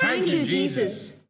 Thank you, Jesus.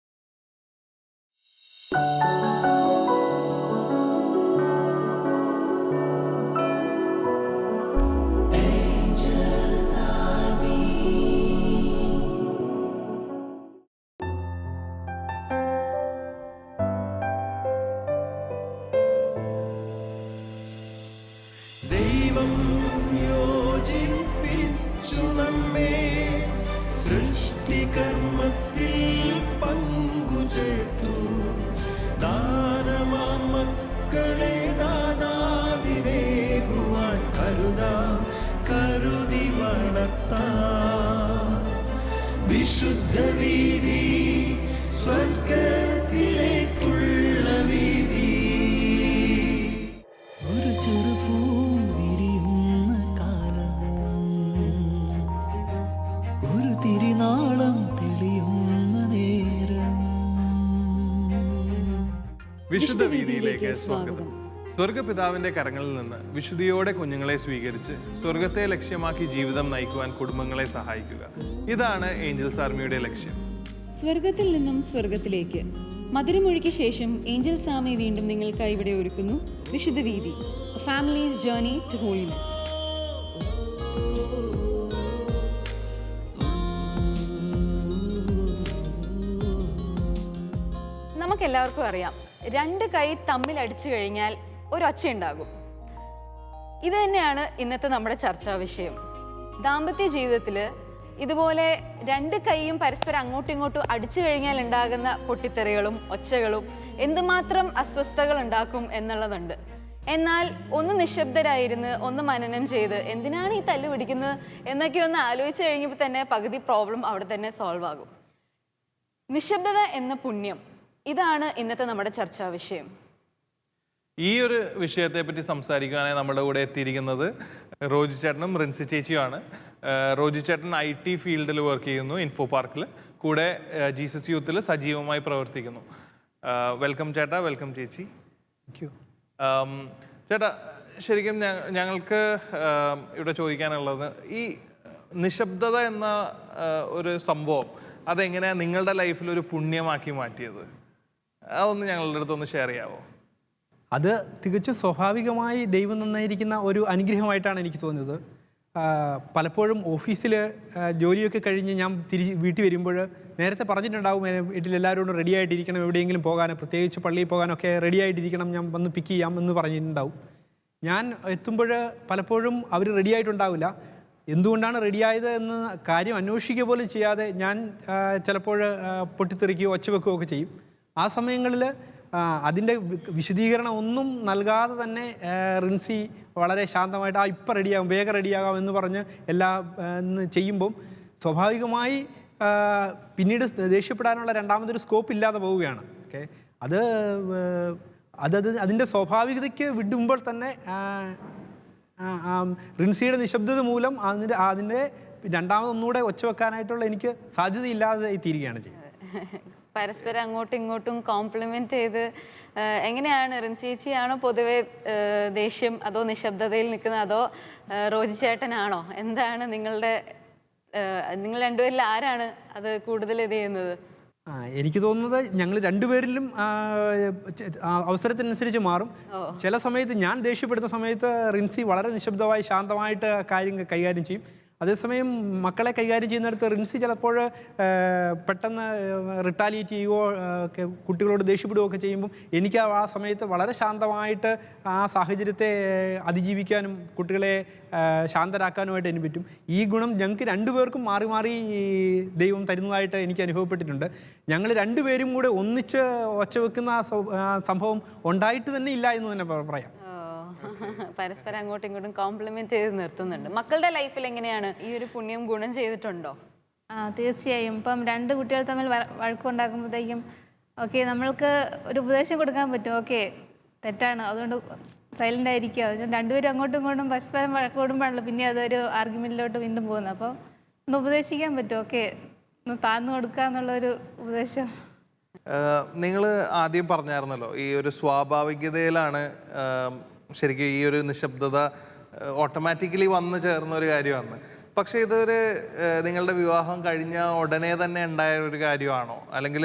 വിശുദ്ധ വീതിയിലേക്ക് സ്വാഗതം. സ്വർഗപിതാവിന്റെ കരങ്ങളിൽ നിന്ന് വിശുദ്ധിയോടെ കുഞ്ഞുങ്ങളെ സ്വീകരിച്ച് സ്വർഗത്തെ ലക്ഷ്യമാക്കി ജീവിതം നയിക്കുവാൻ കുടുംബങ്ങളെ സഹായിക്കുക. ഇതാണ് ഏഞ്ചൽസ് ആർമിയുടെ ലക്ഷ്യം. സ്വർഗത്തിൽ നിന്നും സ്വർഗത്തിലേക്ക്. മധുരമൊഴിക്ക് ശേഷം ഏഞ്ചൽ സാമി വീണ്ടും നിങ്ങൾക്കായി ഇവിടെ ഒരുക്കുന്നു വിശുദ്ധ വീതി. ഫാമിലീസ് ജേർണി ടു ഹോളിനെസ് നമുക്കെല്ലാവർക്കും അറിയാം രണ്ട് കൈ തമ്മിൽ അടിച്ചു കഴിഞ്ഞാൽ ഒരൊച്ച ഉണ്ടാകും ഇത് തന്നെയാണ് ഇന്നത്തെ നമ്മുടെ ചർച്ചാ വിഷയം. ദാമ്പത്യ ജീവിതത്തിൽ ഇതുപോലെ രണ്ട് കൈയും പരസ്പരം അങ്ങോട്ടും ഇങ്ങോട്ടും അടിച്ചു കഴിഞ്ഞാൽ ഉണ്ടാകുന്ന പൊട്ടിത്തെറികളും ഒച്ചകളും എന്തുമാത്രം അസ്വസ്ഥതകൾ ഉണ്ടാക്കും എന്നുള്ളതുണ്ട്. എന്നാൽ ഒന്ന് നിശബ്ദരായിരുന്ന് ഒന്ന് മനനം ചെയ്ത് എന്തിനാണ് ഈ തല്ല് പിടിക്കുന്നത് എന്നൊക്കെ ഒന്ന് ആലോചിച്ച് കഴിഞ്ഞപ്പോൾ തന്നെ പകുതി പ്രോബ്ലം അവിടെ തന്നെ സോൾവ് ആകും. നിശബ്ദത എന്ന പുണ്യം ഇതാണ് ഇന്നത്തെ നമ്മുടെ ചർച്ചാ വിഷയം. ഈ ഒരു വിഷയത്തെ പറ്റി സംസാരിക്കുവാനായി നമ്മുടെ കൂടെ എത്തിയിരിക്കുന്നത് റോജി ചേട്ടനും റിൻസി ചേച്ചിയുമാണ്. റോജി ചേട്ടൻ ഐ ടി ഫീൽഡിൽ വർക്ക് ചെയ്യുന്നു ഇൻഫോ പാർക്കിൽ കൂടെ ജീസസ് യൂത്തിൽ സജീവമായി പ്രവർത്തിക്കുന്നു. വെൽക്കം ചേട്ടാ വെൽക്കം ചേച്ചി. ചേട്ടാ ശരിക്കും ഞങ്ങൾക്ക് ഇവിടെ ചോദിക്കാനുള്ളത് ഈ നിശബ്ദത എന്ന ഒരു സംഭവം അതെങ്ങനെയാണ് നിങ്ങളുടെ ലൈഫിൽ ഒരു പുണ്യമാക്കി മാറ്റിയത്? അതൊന്ന് ഞങ്ങളുടെ അടുത്തൊന്ന് ഷെയർ ചെയ്യാവോ? അത് തികച്ചും സ്വാഭാവികമായി ദൈവം നന്നായിരിക്കുന്ന ഒരു അനുഗ്രഹമായിട്ടാണ് എനിക്ക് തോന്നിയത് പലപ്പോഴും ഓഫീസിൽ ജോലിയൊക്കെ കഴിഞ്ഞ് ഞാൻ തിരിച്ച് വീട്ടിൽ വരുമ്പോൾ നേരത്തെ പറഞ്ഞിട്ടുണ്ടാവും "ഏ, വീട്ടിൽ എല്ലാവരോടും റെഡി ആയിട്ടിരിക്കണം എവിടെയെങ്കിലും പോകാൻ പ്രത്യേകിച്ച് പള്ളിയിൽ പോകാനൊക്കെ റെഡി ആയിട്ടിരിക്കണം ഞാൻ വന്ന് പിക്ക് ചെയ്യാം എന്ന് പറഞ്ഞിട്ടുണ്ടാവും. ഞാൻ എത്തുമ്പോൾ പലപ്പോഴും അവർ റെഡി ആയിട്ടുണ്ടാവില്ല. എന്തുകൊണ്ടാണ് റെഡിയായത് എന്ന് കാര്യം അന്വേഷിക്കുക പോലും ചെയ്യാതെ ഞാൻ ചിലപ്പോൾ പൊട്ടിത്തെറിക്കുകയോ ഒച്ച വെക്കുകയോ ഒക്കെ ചെയ്യും. ആ സമയങ്ങളിൽ അതിന്റെ വിശദീകരണം ഒന്നും നൽകാതെ തന്നെ റിൻസി വളരെ ശാന്തമായിട്ട് ആ ഇപ്പം റെഡിയാകും വേഗം റെഡിയാകാം എന്ന് പറഞ്ഞ് എല്ലാ ചെയ്യുമ്പം സ്വാഭാവികമായി പിന്നീട് ദേഷ്യപ്പെടാനുള്ള രണ്ടാമതൊരു സ്കോപ്പ് ഇല്ലാതെ പോവുകയാണ്. ഓക്കെ? അത് അതത് അതിന്റെ സ്വാഭാവികതയ്ക്ക് വിടുമ്പോൾ തന്നെ റിൻസിയുടെ നിശബ്ദത മൂലം അതിന്റെ അതിന്റെ രണ്ടാമതൊന്നുകൂടെ ഒച്ച വെക്കാനായിട്ടുള്ള എനിക്ക് സാധ്യതയില്ലാതെ തീരുകയാണ് ചെയ്യുന്നത് പരസ്പരം അങ്ങോട്ടും ഇങ്ങോട്ടും കോംപ്ലിമെന്റ് ചെയ്ത് എങ്ങനെയാണ് റിൻസിയേച്ചിയാണോ പൊതുവെ ദേഷ്യം അതോ നിശബ്ദതയിൽ നിൽക്കുന്നത് അതോ റോജിച്ചേട്ടനാണോ റോജി ചേട്ടനാണോ? എന്താണ് നിങ്ങളുടെ നിങ്ങൾ രണ്ടുപേരിൽ ആരാണ് അത് കൂടുതൽ ഇത് ചെയ്യുന്നത്? ആ, എനിക്ക് തോന്നുന്നത് ഞങ്ങൾ രണ്ടുപേരിലും അവസരത്തിനനുസരിച്ച് മാറും. ചില സമയത്ത് ഞാൻ ദേഷ്യപ്പെടുന്ന സമയത്ത് റിൻസി വളരെ നിശബ്ദമായി ശാന്തമായിട്ട് കാര്യങ്ങൾ കൈകാര്യം ചെയ്യും. അതേസമയം മക്കളെ കൈകാര്യം ചെയ്യുന്നിടത്ത് റിൻസ് ചിലപ്പോൾ പെട്ടെന്ന് റിട്ടാലിയേറ്റ് ചെയ്യുകയോ ഒക്കെ കുട്ടികളോട് ദേഷ്യപ്പെടുകയോ ഒക്കെ ചെയ്യുമ്പം എനിക്ക് ആ സമയത്ത് വളരെ ശാന്തമായിട്ട് ആ സാഹചര്യത്തെ അതിജീവിക്കാനും കുട്ടികളെ ശാന്തരാക്കാനുമായിട്ട് എനിക്ക് പറ്റും. ഈ ഗുണം ഞങ്ങൾക്ക് രണ്ടുപേർക്കും മാറി മാറി ദൈവം തരുന്നതായിട്ട് എനിക്ക് അനുഭവപ്പെട്ടിട്ടുണ്ട്. ഞങ്ങൾ രണ്ടുപേരും കൂടെ ഒന്നിച്ച് ഒച്ച വെക്കുന്ന സംഭവം ഉണ്ടായിട്ട് തന്നെ ഇല്ല എന്ന് തന്നെ പറയാം. പരസ്പരം അങ്ങോട്ടും ഇങ്ങോട്ടും കോംപ്ലിമെന്റ് ചെയ്ത് നിർത്തുന്നുണ്ട്. മക്കളുടെ ലൈഫിൽ എങ്ങനെയാണ് ഈ ഒരു പുണ്യം ഗുണം ചെയ്തിട്ടുണ്ടോ? ആ തീർച്ചയായും. ഇപ്പം രണ്ട് കുട്ടികൾ തമ്മിൽ വഴക്കുണ്ടാക്കുമ്പോഴത്തേക്കും ഓക്കെ നമ്മൾക്ക് ഒരു ഉപദേശം കൊടുക്കാൻ പറ്റും. ഓക്കെ തെറ്റാണ്. അതുകൊണ്ട് സൈലന്റ് ആയിരിക്കുക. രണ്ടുപേരും അങ്ങോട്ടും ഇങ്ങോട്ടും പരസ്പരം വഴക്ക് കൂടുമ്പോഴാണല്ലോ പിന്നെ അതൊരു ആർഗ്യുമെന്റിലോട്ട് വീണ്ടും പോകുന്നത്. അപ്പോൾ ഒന്ന് ഉപദേശിക്കാൻ പറ്റും. ഓക്കെ ഒന്ന് താഴ്ന്നു കൊടുക്കുക എന്നുള്ളൊരു ഉപദേശം. നിങ്ങൾ ആദ്യം പറഞ്ഞായിരുന്നല്ലോ ഈ ഒരു സ്വാഭാവികതയിലാണ് ശരിക്കും ഈ ഒരു നിശബ്ദത ഓട്ടോമാറ്റിക്കലി വന്നു ചേർന്ന ഒരു കാര്യമാണ്. പക്ഷേ ഇതൊരു നിങ്ങളുടെ വിവാഹം കഴിഞ്ഞ ഉടനെ തന്നെ ഉണ്ടായ ഒരു കാര്യമാണോ? അല്ലെങ്കിൽ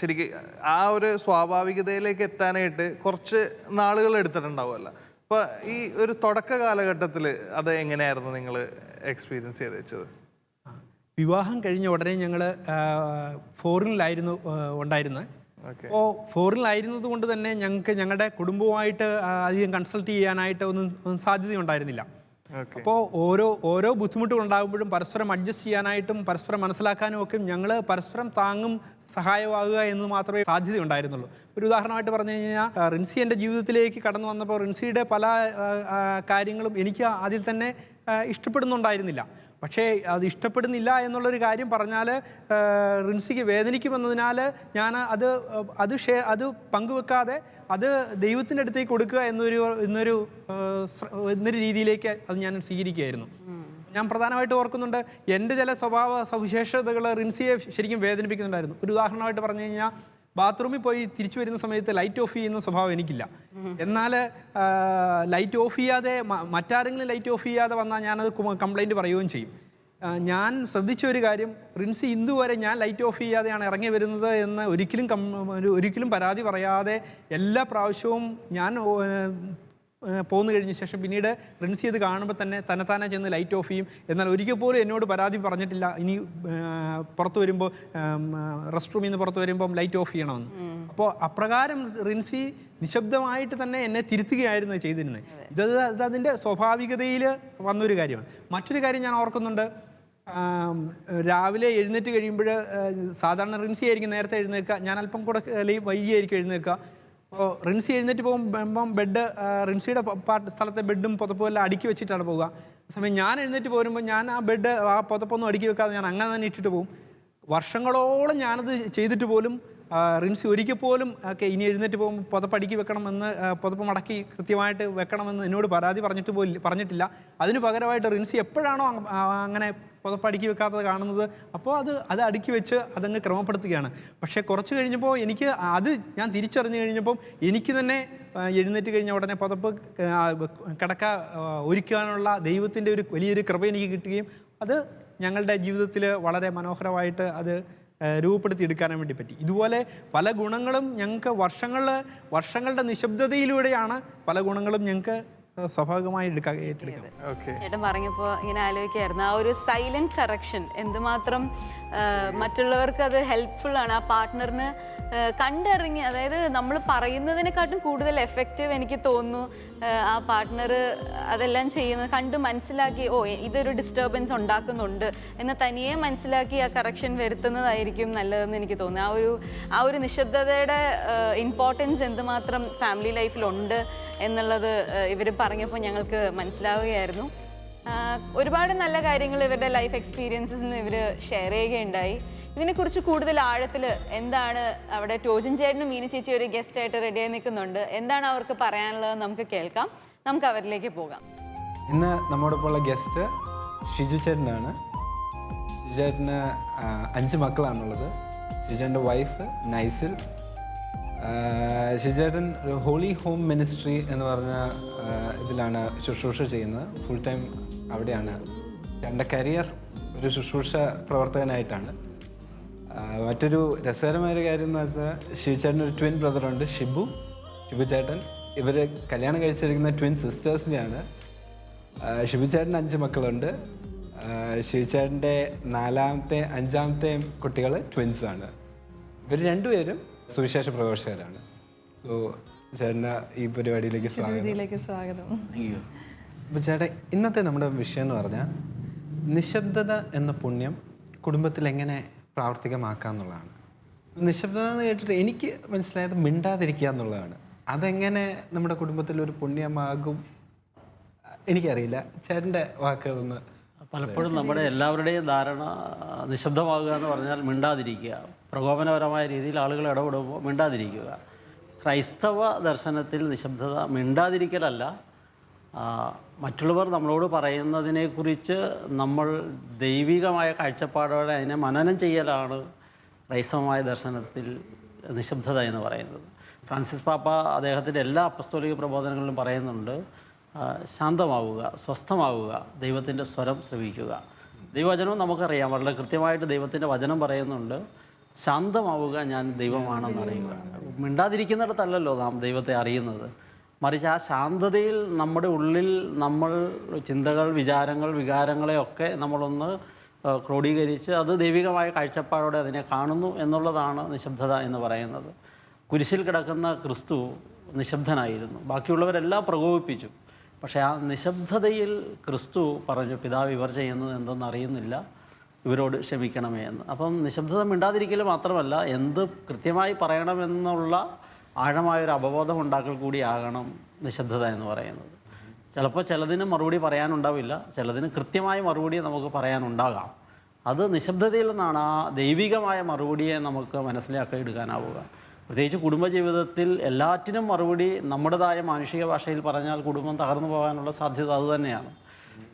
ശരിക്കും ആ ഒരു സ്വാഭാവികതയിലേക്ക് എത്താനായിട്ട് കുറച്ച് നാളുകൾ എടുത്തിട്ടുണ്ടാവുമല്ലോ. അപ്പോൾ ഈ ഒരു തുടക്ക കാലഘട്ടത്തിൽ അത് എങ്ങനെയായിരുന്നു നിങ്ങൾ എക്സ്പീരിയൻസ് ചെയ്ത് വെച്ചത്? വിവാഹം കഴിഞ്ഞ ഉടനെ ഞങ്ങൾ ഫോറിനിലായിരുന്നു ഉണ്ടായിരുന്നത് അപ്പോൾ ഫോറിനിലായിരുന്നത് കൊണ്ട് തന്നെ ഞങ്ങൾക്ക് ഞങ്ങളുടെ കുടുംബവുമായിട്ട് അധികം കൺസൾട്ട് ചെയ്യാനായിട്ട് ഒന്നും സാധ്യതയുണ്ടായിരുന്നില്ല. അപ്പോൾ ഓരോ ഓരോ ബുദ്ധിമുട്ടുകൾ ഉണ്ടാകുമ്പോഴും പരസ്പരം അഡ്ജസ്റ്റ് ചെയ്യാനായിട്ടും പരസ്പരം മനസ്സിലാക്കാനും ഒക്കെ ഞങ്ങൾ പരസ്പരം താങ്ങും സഹായമാകുക എന്ന് മാത്രമേ സാധ്യതയുണ്ടായിരുന്നുള്ളൂ. ഒരു ഉദാഹരണമായിട്ട് പറഞ്ഞു കഴിഞ്ഞാൽ റിൻസി എന്റെ ജീവിതത്തിലേക്ക് കടന്നു വന്നപ്പോൾ റിൻസിയുടെ പല കാര്യങ്ങളും എനിക്ക് അതിൽ തന്നെ ഇഷ്ടപ്പെടുന്നുണ്ടായിരുന്നില്ല. പക്ഷേ അത് ഇഷ്ടപ്പെടുന്നില്ല എന്നുള്ളൊരു കാര്യം പറഞ്ഞാൽ റിൻസിക്ക് വേദനിക്കുമെന്നതിനാൽ ഞാൻ അത് അത് ഷേ അത് പങ്കുവെക്കാതെ അത് ദൈവത്തിന്റെ അടുത്തേക്ക് കൊടുക്കുക എന്നൊരു എന്നൊരു എന്നൊരു രീതിയിലേക്ക് അത് ഞാൻ സ്വീകരിക്കുകയായിരുന്നു. ഞാൻ പ്രധാനമായിട്ട് ഓർക്കുന്നുണ്ട് എന്റെ ചില സ്വഭാവ സവിശേഷതകൾ റിൻസിയെ ശരിക്കും വേദനിപ്പിക്കുന്നുണ്ടായിരുന്നു. ഒരു ഉദാഹരണമായിട്ട് പറഞ്ഞു കഴിഞ്ഞാൽ ബാത്റൂമിൽ പോയി തിരിച്ചു വരുന്ന സമയത്ത് ലൈറ്റ് ഓഫ് ചെയ്യുന്ന സ്വഭാവം എനിക്കില്ല. എന്നാൽ ലൈറ്റ് ഓഫ് ചെയ്യാതെ മറ്റാരെങ്കിലും ലൈറ്റ് ഓഫ് ചെയ്യാതെ വന്നാൽ ഞാനത് കംപ്ലൈന്റ് പറയുകയും ചെയ്യും. ഞാൻ ശ്രദ്ധിച്ച ഒരു കാര്യം റിൻസി ഇന്ദു വരെ ഞാൻ ലൈറ്റ് ഓഫ് ചെയ്യാതെയാണ് ഇറങ്ങി വരുന്നത് എന്ന് ഒരിക്കലും ഒരിക്കലും പരാതി പറയാതെ എല്ലാ പ്രാവശ്യവും ഞാൻ പോന്നു കഴിഞ്ഞ ശേഷം പിന്നീട് റിൻസ് ചെയ്ത് കാണുമ്പോൾ തന്നെ തന്നെത്താനെ ചെന്ന് ലൈറ്റ് ഓഫ് ചെയ്യും. എന്നാൽ ഒരിക്കൽ പോലും എന്നോട് പരാതി പറഞ്ഞിട്ടില്ല. ഇനി പുറത്തു വരുമ്പോൾ റെസ്റ്റ് റൂമിൽ നിന്ന് പുറത്ത് വരുമ്പോൾ ലൈറ്റ് ഓഫ് ചെയ്യണമെന്ന്. അപ്പോൾ അപ്രകാരം റിൻസി നിശബ്ദമായിട്ട് തന്നെ എന്നെ തിരുത്തുകയായിരുന്നു ചെയ്തിരുന്നത്. ഇത് അതിന്റെ സ്വാഭാവികതയിൽ വന്നൊരു കാര്യമാണ്. മറ്റൊരു കാര്യം ഞാൻ ഓർക്കുന്നുണ്ട്. രാവിലെ എഴുന്നേറ്റ് കഴിയുമ്പോൾ സാധാരണ റിൻസി ആയിരിക്കും നേരത്തെ എഴുന്നേൽക്കുക. ഞാൻ അല്പം കൂടെ വൈകിയായിരിക്കും എഴുന്നേൽക്കുക. അപ്പോൾ റിൻസി എഴുന്നേറ്റ് പോകുമ്പം ബെഡ് റിൻസിയുടെ സ്ഥലത്തെ ബെഡും പുതപ്പും എല്ലാം അടുക്കി വെച്ചിട്ടാണ് പോവുക. സമയം ഞാൻ എഴുന്നേറ്റ് പോരുമ്പോൾ ഞാൻ ആ ബെഡ് ആ പുതപ്പൊന്നും അടുക്കി വെക്കാതെ ഞാൻ അങ്ങനെ തന്നെ ഇട്ടിട്ട് പോകും. വർഷങ്ങളോളം ഞാനത് ചെയ്തിട്ട് പോലും റിൻസി ഒരിക്കൽ പോലും ഒക്കെ ഇനി എഴുന്നേറ്റ് പോകുമ്പോൾ പുതപ്പ് അടുക്കി വെക്കണമെന്ന് പുതപ്പ് മടക്കി കൃത്യമായിട്ട് വെക്കണമെന്ന് എന്നോട് പരാതി പറഞ്ഞിട്ട് പോലും പറഞ്ഞിട്ടില്ല. അതിന് പകരമായിട്ട് റിൻസി എപ്പോഴാണോ അങ്ങനെ പുതപ്പ് അടുക്കി വെക്കാത്തത് കാണുന്നത് അപ്പോൾ അത് അത് അടുക്കി വെച്ച് അതങ്ങ് ക്രമപ്പെടുത്തുകയാണ്. പക്ഷേ കുറച്ച് കഴിഞ്ഞപ്പോൾ എനിക്ക് അത് ഞാൻ തിരിച്ചറിഞ്ഞു കഴിഞ്ഞപ്പം എനിക്ക് തന്നെ എഴുന്നേറ്റ് കഴിഞ്ഞ ഉടനെ പുതപ്പ് കിടക്ക ഒരുക്കാനുള്ള ദൈവത്തിന്റെ ഒരു വലിയൊരു കൃപ എനിക്ക് കിട്ടുകയും അത് ഞങ്ങളുടെ ജീവിതത്തിൽ വളരെ മനോഹരമായിട്ട് അത് രൂപപ്പെടുത്തിയെടുക്കാനും വേണ്ടി പറ്റി. ഇതുപോലെ പല ഗുണങ്ങളും ഞങ്ങൾക്ക് വർഷങ്ങൾ വർഷങ്ങളുടെ നിശബ്ദതയിലൂടെയാണ് പല ഗുണങ്ങളും ഞങ്ങൾക്ക് സ്വാഭാവികമായി എടുക്കാൻ ഏറ്റെടുക്കാം. ഓക്കെ. ചേട്ടൻ പറഞ്ഞപ്പോൾ ഇങ്ങനെ ആലോചിക്കായിരുന്നു. ആ ഒരു സൈലന്റ് കറക്ഷൻ എന്തുമാത്രം മറ്റുള്ളവർക്ക് അത് ഹെൽപ്ഫുൾ ആണ്. ആ പാർട്ട്ണറിന് കണ്ടറിഞ്ഞ് അതായത് നമ്മൾ പറയുന്നതിനെക്കാട്ടും കൂടുതൽ എഫക്റ്റീവ് എനിക്ക് തോന്നുന്നു. ആ, പാർട്ട്ണർ അതെല്ലാം ചെയ്യുന്നത് കണ്ട് മനസ്സിലാക്കി ഓ ഇതൊരു ഡിസ്റ്റർബൻസ് ഉണ്ടാക്കുന്നുണ്ട് എന്ന് തനിയെ മനസ്സിലാക്കി ആ കറക്ഷൻ വരുത്തുന്നതായിരിക്കും നല്ലതെന്ന് എനിക്ക് തോന്നുന്നു. ആ ഒരു ആ ഒരു നിശബ്ദതയുടെ ഇമ്പോർട്ടൻസ് എന്തുമാത്രം ഫാമിലി ലൈഫിലുണ്ട് എന്നുള്ളത് ഇവർ പറഞ്ഞപ്പോൾ ഞങ്ങൾക്ക് മനസ്സിലാവുകയായിരുന്നു. ഒരുപാട് നല്ല കാര്യങ്ങൾ ഇവരുടെ ലൈഫ് എക്സ്പീരിയൻസിൽ നിന്ന് ഇവർ ഷെയർ ചെയ്യുകയുണ്ടായി. ഇതിനെക്കുറിച്ച് കൂടുതൽ ആഴത്തിൽ എന്താണ് അവിടെ ടോജൻ ചേട്ടനും മീനു ചേച്ചി ഒരു ഗസ്റ്റ് ആയിട്ട് റെഡിയായി നിൽക്കുന്നുണ്ട്. എന്താണ് അവർക്ക് പറയാനുള്ളത് നമുക്ക് കേൾക്കാം. നമുക്ക് അവരിലേക്ക് പോകാം. ഇന്ന് നമ്മുടെ ഉള്ള ഗസ്റ്റ് ഷിജു ചേട്ടനാണ്. ഷിജു ചേട്ടന് അഞ്ച് മക്കളാണുള്ളത്. ഷിജു ചേട്ടന്റെ വൈഫ് നൈസിൽ. ആ, ഷിജു ചേട്ടൻ ഒരു ഹോളി ഹോം മിനിസ്ട്രി എന്ന് പറഞ്ഞ ഇതിലാണ് ശുശ്രൂഷ ചെയ്യുന്നത്. ഫുൾ ടൈം അവിടെയാണ്. എന്റെ കരിയർ ഒരു ശുശ്രൂഷ പ്രവർത്തകനായിട്ടാണ്. മറ്റൊരു രസകരമായ ഒരു കാര്യം എന്ന് വെച്ചാൽ ശിവചേട്ടൻ ചേട്ടൻ ഒരു ട്വിൻ ബ്രദറുണ്ട് ഷിബു. ഷിബു ചേട്ടൻ ഇവർ കല്യാണം കഴിച്ചിരിക്കുന്ന ട്വിൻ സിസ്റ്റേഴ്സിനെയാണ് ഷിബു ചേട്ടൻ അഞ്ച് മക്കളുണ്ട്. ശിവചേട്ടന്റെ ചേട്ടന്റെ നാലാമത്തെ അഞ്ചാമത്തെ കുട്ടികൾ ട്വിൻസ് ആണ്. ഇവർ രണ്ടുപേരും സുവിശേഷ പ്രഘോഷകരാണ് സോ ചേട്ടന് ഈ പരിപാടിയിലേക്ക് സ്വാഗതം. ഇതിലേക്ക് സ്വാഗതം. അപ്പോൾ ചേട്ടാ ഇന്നത്തെ നമ്മുടെ വിഷയം എന്ന് പറഞ്ഞാൽ നിശബ്ദത എന്ന പുണ്യം കുടുംബത്തിൽ എങ്ങനെ പ്രാവർത്തികമാക്കാം എന്നുള്ളതാണ് നിശബ്ദത എന്ന് കേട്ടിട്ട് എനിക്ക് മനസ്സിലായത് മിണ്ടാതിരിക്കുക എന്നുള്ളതാണ്. അതെങ്ങനെ നമ്മുടെ കുടുംബത്തിൽ ഒരു പുണ്യമാകും? എനിക്കറിയില്ല. ചേട്ടന്റെ വാക്കുകളൊന്ന് പലപ്പോഴും നമ്മുടെ എല്ലാവരുടെയും ധാരണ നിശബ്ദമാകുക എന്ന് പറഞ്ഞാൽ മിണ്ടാതിരിക്കുക. പ്രകോപനപരമായ രീതിയിൽ ആളുകൾ ഇടപെടുമ്പോൾ മിണ്ടാതിരിക്കുക. ക്രൈസ്തവ ദർശനത്തിൽ നിശബ്ദത മിണ്ടാതിരിക്കലല്ല. മറ്റുള്ളവർ നമ്മളോട് പറയുന്നതിനെക്കുറിച്ച് നമ്മൾ ദൈവികമായ കാഴ്ചപ്പാടോടെ അതിനെ മനനം ചെയ്യലാണ് ക്രൈസ്തവമായ ദർശനത്തിൽ നിശബ്ദത എന്ന് പറയുന്നത്. ഫ്രാൻസിസ് പാപ്പ അദ്ദേഹത്തിന്റെ എല്ലാ അപ്പസ്തോലിക പ്രബോധനങ്ങളിലും പറയുന്നുണ്ട് ശാന്തമാവുക സ്വസ്ഥമാവുക ദൈവത്തിന്റെ സ്വരം ശ്രവിക്കുക. ദൈവവചനവും നമുക്കറിയാം വളരെ കൃത്യമായിട്ട് ദൈവത്തിന്റെ വചനം പറയുന്നുണ്ട് ശാന്തമാവുക ഞാൻ ദൈവമാണെന്ന് അറിയുക മിണ്ടാതിരിക്കുന്നിടത്തല്ലല്ലോ നാം ദൈവത്തെ അറിയുന്നത്. മറിച്ച് ആ ശാന്തതയിൽ നമ്മുടെ ഉള്ളിൽ നമ്മൾ ചിന്തകൾ വിചാരങ്ങൾ വികാരങ്ങളെയൊക്കെ നമ്മളൊന്ന് ക്രോഡീകരിച്ച് അത് ദൈവികമായ കാഴ്ചപ്പാടോടെ അതിനെ കാണുന്നു എന്നുള്ളതാണ് നിശബ്ദത എന്ന് പറയുന്നത്. കുരിശിൽ കിടക്കുന്ന ക്രിസ്തു നിശബ്ദനായിരുന്നു. ബാക്കിയുള്ളവരെല്ലാം പ്രകോപിപ്പിച്ചു. പക്ഷേ ആ നിശബ്ദതയിൽ ക്രിസ്തു പറഞ്ഞു പിതാവ് ഇവർ ചെയ്യുന്നത് എന്തെന്ന് അറിയുന്നില്ല. ഇവരോട് ക്ഷമിക്കണമേ എന്ന്. അപ്പം നിശബ്ദത മിണ്ടാതിരിക്കൽ മാത്രമല്ല എന്ത് കൃത്യമായി പറയണമെന്നുള്ള ആഴമായൊരു അവബോധം ഉണ്ടാക്കൽ കൂടിയാകണം നിശബ്ദത എന്ന് പറയുന്നത്. ചിലപ്പോൾ ചിലതിന് മറുപടി പറയാനുണ്ടാവില്ല ചിലതിന് കൃത്യമായ മറുപടി നമുക്ക് പറയാനുണ്ടാകാം. അത് നിശബ്ദതയിൽ നിന്നാണ് ആ ദൈവികമായ മറുപടിയെ നമുക്ക് മനസ്സിലാക്കി എടുക്കാനാവുക. പ്രത്യേകിച്ച് കുടുംബജീവിതത്തിൽ എല്ലാറ്റിനും മറുപടി നമ്മുടേതായ മാനുഷിക ഭാഷയിൽ പറഞ്ഞാൽ കുടുംബം തകർന്നു പോകാനുള്ള സാധ്യത അതുതന്നെയാണ്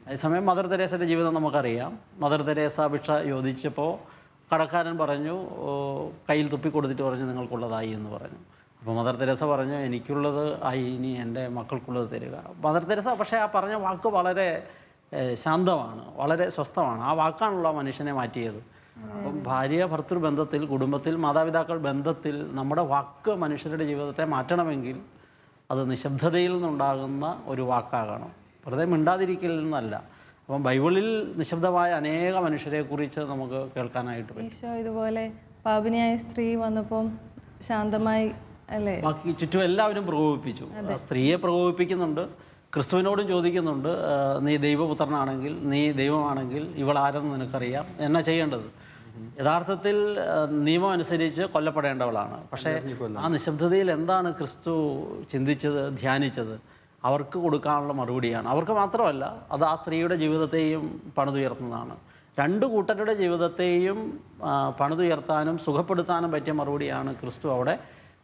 അതേസമയം മദർ തെരേസയുടെ ജീവിതം നമുക്കറിയാം. മദർ തെരേസ ഭിക്ഷ ചോദിച്ചപ്പോൾ കടക്കാരൻ പറഞ്ഞു "ഓ, കയ്യിൽ തുപ്പി കൊടുത്തിട്ട് പറഞ്ഞു നിങ്ങൾക്കുള്ളതായി എന്ന് പറഞ്ഞു. അപ്പോൾ മദർ തെരേസ പറഞ്ഞു എനിക്കുള്ളത് ആയി ഇനി എന്റെ മക്കൾക്കുള്ളത് തരിക. മദർ തെരേസ പക്ഷേ ആ പറഞ്ഞ വാക്ക് വളരെ ശാന്തമാണ് വളരെ സ്വസ്ഥമാണ്. ആ വാക്കാണല്ലോ മനുഷ്യനെ മാറ്റിയത്. അപ്പം ഭാര്യ ഭർത്തൃ ബന്ധത്തിൽ കുടുംബത്തിൽ മാതാപിതാക്കൾ ബന്ധത്തിൽ നമ്മുടെ വാക്ക് മനുഷ്യരുടെ ജീവിതത്തെ മാറ്റണമെങ്കിൽ അത് നിശബ്ദതയിൽ നിന്നുണ്ടാകുന്ന ഒരു വാക്കാകണം. വെറുതെ മിണ്ടാതിരിക്കലിൽ നിന്നല്ല അപ്പം ബൈബിളിൽ നിശബ്ദമായ അനേക മനുഷ്യരെക്കുറിച്ച് നമുക്ക് കേൾക്കാനായിട്ട് ഈശോ ഇതുപോലെ പാപിനിയായ സ്ത്രീ വന്നപ്പം ശാന്തമായി ബാക്കി ചുറ്റും എല്ലാവരും പ്രകോപിപ്പിച്ചു. ആ സ്ത്രീയെ പ്രകോപിപ്പിക്കുന്നുണ്ട് ക്രിസ്തുവിനോടും ചോദിക്കുന്നുണ്ട് നീ ദൈവപുത്രനാണെങ്കിൽ നീ ദൈവമാണെങ്കിൽ ഇവൾ ആരെന്ന് നിനക്കറിയാം. എന്നാ ചെയ്യേണ്ടത്? യഥാർത്ഥത്തിൽ നിയമം അനുസരിച്ച് കൊല്ലപ്പെടേണ്ടവളാണ്. പക്ഷേ ആ നിശബ്ദതയിൽ എന്താണ് ക്രിസ്തു ചിന്തിച്ചത് ധ്യാനിച്ചത്? അവർക്ക് കൊടുക്കാനുള്ള മറുപടിയാണ്. അവർക്ക് മാത്രമല്ല അത് ആ സ്ത്രീയുടെ ജീവിതത്തെയും പണിതുയർത്തുന്നതാണ്. രണ്ട് കൂട്ടരുടെ ജീവിതത്തെയും പണിതുയർത്താനും സുഖപ്പെടുത്താനും പറ്റിയ മറുപടിയാണ് ക്രിസ്തു അവിടെ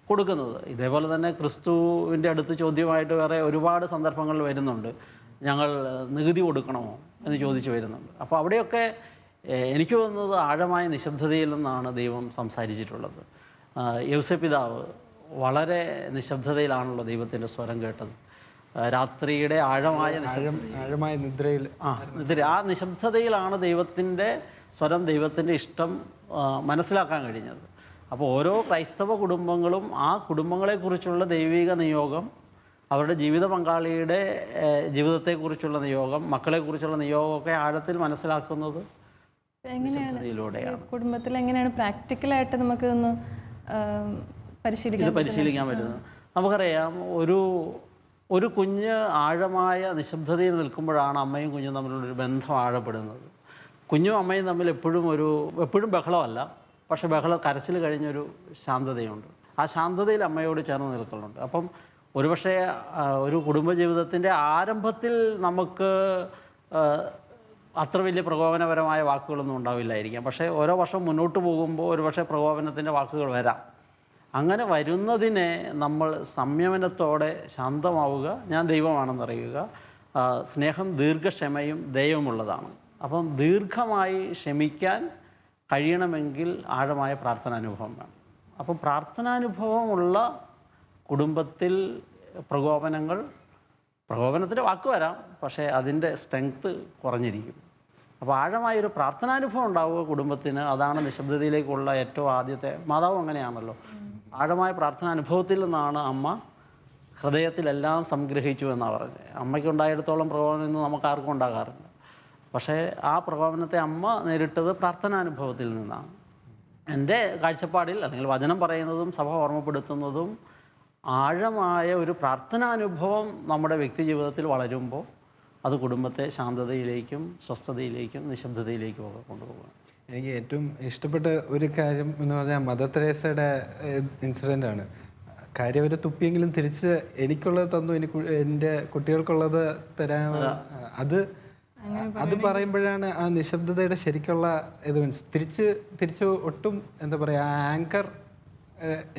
കൊടുക്കുന്നത്. ഇതേപോലെ തന്നെ ക്രിസ്തുവിന്റെ അടുത്ത് ചോദ്യമായിട്ട് വേറെ ഒരുപാട് സന്ദർഭങ്ങൾ വരുന്നുണ്ട്. ഞങ്ങൾ നികുതി കൊടുക്കണമോ എന്ന് ചോദിച്ചു വരുന്നുണ്ട്. അപ്പോൾ അവിടെയൊക്കെ എനിക്ക് തോന്നുന്നത് ആഴമായ നിശബ്ദതയിൽ നിന്നാണ് ദൈവം സംസാരിച്ചിട്ടുള്ളത്. ആ, പിതാവ് വളരെ നിശബ്ദതയിലാണല്ലോ ദൈവത്തിന്റെ സ്വരം കേട്ടത്. രാത്രിയുടെ ആഴമായ ആഴമായ നിദ്രയിൽ. ആ നിദ്ര ആ നിശബ്ദതയിലാണ് ദൈവത്തിന്റെ സ്വരം ദൈവത്തിന്റെ ഇഷ്ടം മനസ്സിലാക്കാൻ കഴിഞ്ഞത്. അപ്പോൾ ഓരോ ക്രൈസ്തവ കുടുംബങ്ങളും ആ കുടുംബങ്ങളെക്കുറിച്ചുള്ള ദൈവിക നിയോഗം അവരുടെ ജീവിത പങ്കാളിയുടെ ജീവിതത്തെക്കുറിച്ചുള്ള നിയോഗം മക്കളെക്കുറിച്ചുള്ള നിയോഗമൊക്കെ ആഴത്തിൽ മനസ്സിലാക്കുന്നത് എങ്ങനെയാണ് കുടുംബത്തിൽ എങ്ങനെയാണ് പ്രാക്ടിക്കലായിട്ട് നമുക്ക് ഇതൊന്ന് ആം, പരിശീലിക്കാൻ പരിശീലിക്കാൻ പറ്റുന്നത്. നമുക്കറിയാം ഒരു ഒരു കുഞ്ഞ് ആഴമായ നിശബ്ദതയിൽ നിൽക്കുമ്പോഴാണ് അമ്മയും കുഞ്ഞും തമ്മിലുള്ളൊരു ബന്ധം ആഴപ്പെടുന്നത്. കുഞ്ഞും അമ്മയും തമ്മിൽ എപ്പോഴും ഒരു എപ്പോഴും ബഹളമല്ല. പക്ഷേ ബഹളം കരച്ചിൽ കഴിഞ്ഞൊരു ശാന്തതയുണ്ട്. ആ ശാന്തതയിൽ അമ്മയോട് ചേർന്ന് നിൽക്കലുണ്ട് അപ്പം ഒരുപക്ഷെ ഒരു കുടുംബജീവിതത്തിന്റെ ആരംഭത്തിൽ നമുക്ക് അത്ര വലിയ പ്രകോപനപരമായ വാക്കുകളൊന്നും ഉണ്ടാവില്ലായിരിക്കാം. പക്ഷേ ഓരോ വർഷം മുന്നോട്ട് പോകുമ്പോൾ ഒരുപക്ഷെ പ്രകോപനത്തിന്റെ വാക്കുകൾ വരാം. അങ്ങനെ വരുന്നതിനെ നമ്മൾ സംയമനത്തോടെ ശാന്തമാവുക ഞാൻ ദൈവമാണെന്നറിയുക സ്നേഹം ദീർഘക്ഷമയും ദൈവമുള്ളതാണ് അപ്പം ദീർഘമായി ക്ഷമിക്കാൻ കഴിയണമെങ്കിൽ ആഴമായ പ്രാർത്ഥനാനുഭവം വേണം. അപ്പം പ്രാർത്ഥനാനുഭവമുള്ള കുടുംബത്തിൽ പ്രകോപനങ്ങൾ പ്രകോപനത്തിന്റെ വാക്ക് വരാം പക്ഷേ അതിന്റെ സ്ട്രെങ്ത്ത് കുറഞ്ഞിരിക്കും. അപ്പോൾ ആഴമായൊരു പ്രാർത്ഥനാനുഭവം ഉണ്ടാവുക കുടുംബത്തിന് അതാണ് നിശബ്ദതയിലേക്കുള്ള ഏറ്റവും ആദ്യത്തെ മാതാവ് അങ്ങനെയാണല്ലോ. ആഴമായ പ്രാർത്ഥനാനുഭവത്തിൽ നിന്നാണ് അമ്മ ഹൃദയത്തിലെല്ലാം സംഗ്രഹിച്ചു എന്നാണ് പറഞ്ഞത്. അമ്മയ്ക്കുണ്ടായിടത്തോളം പ്രകോപനം ഇന്ന് നമുക്ക് ആർക്കും ഉണ്ടാകാറില്ല. പക്ഷേ ആ പ്രകോപനത്തെ അമ്മ നേരിട്ടത് പ്രാർത്ഥനാനുഭവത്തിൽ നിന്നാണ്. എന്റെ കാഴ്ചപ്പാടിൽ അല്ലെങ്കിൽ വചനം പറയുന്നതും സഭ ഓർമ്മപ്പെടുത്തുന്നതും ആഴമായ ഒരു പ്രാർത്ഥനാനുഭവം നമ്മുടെ വ്യക്തി ജീവിതത്തിൽ വളരുമ്പോൾ അത് കുടുംബത്തെ ശാന്തതയിലേക്കും സ്വസ്ഥതയിലേക്കും നിശബ്ദതയിലേക്കും ഒക്കെ കൊണ്ടുപോകുക എനിക്ക് ഏറ്റവും ഇഷ്ടപ്പെട്ട ഒരു കാര്യം എന്ന് പറഞ്ഞാൽ മദർ തെരേസയുടെ ഇൻസിഡന്റ് ആണ്. കാര്യം അവർ തുപ്പിയെങ്കിലും തിരിച്ച് എനിക്കുള്ളത് തന്നു എനിക്ക് എന്റെ കുട്ടികൾക്കുള്ളത് തരാൻ അത് അത് പറയുമ്പോഴാണ് ആ നിശബ്ദതയുടെ ശരിക്കുള്ള ഇത് മനസ്സിൽ തിരിച്ച് തിരിച്ച് ഒട്ടും എന്താ പറയാ ആങ്കർ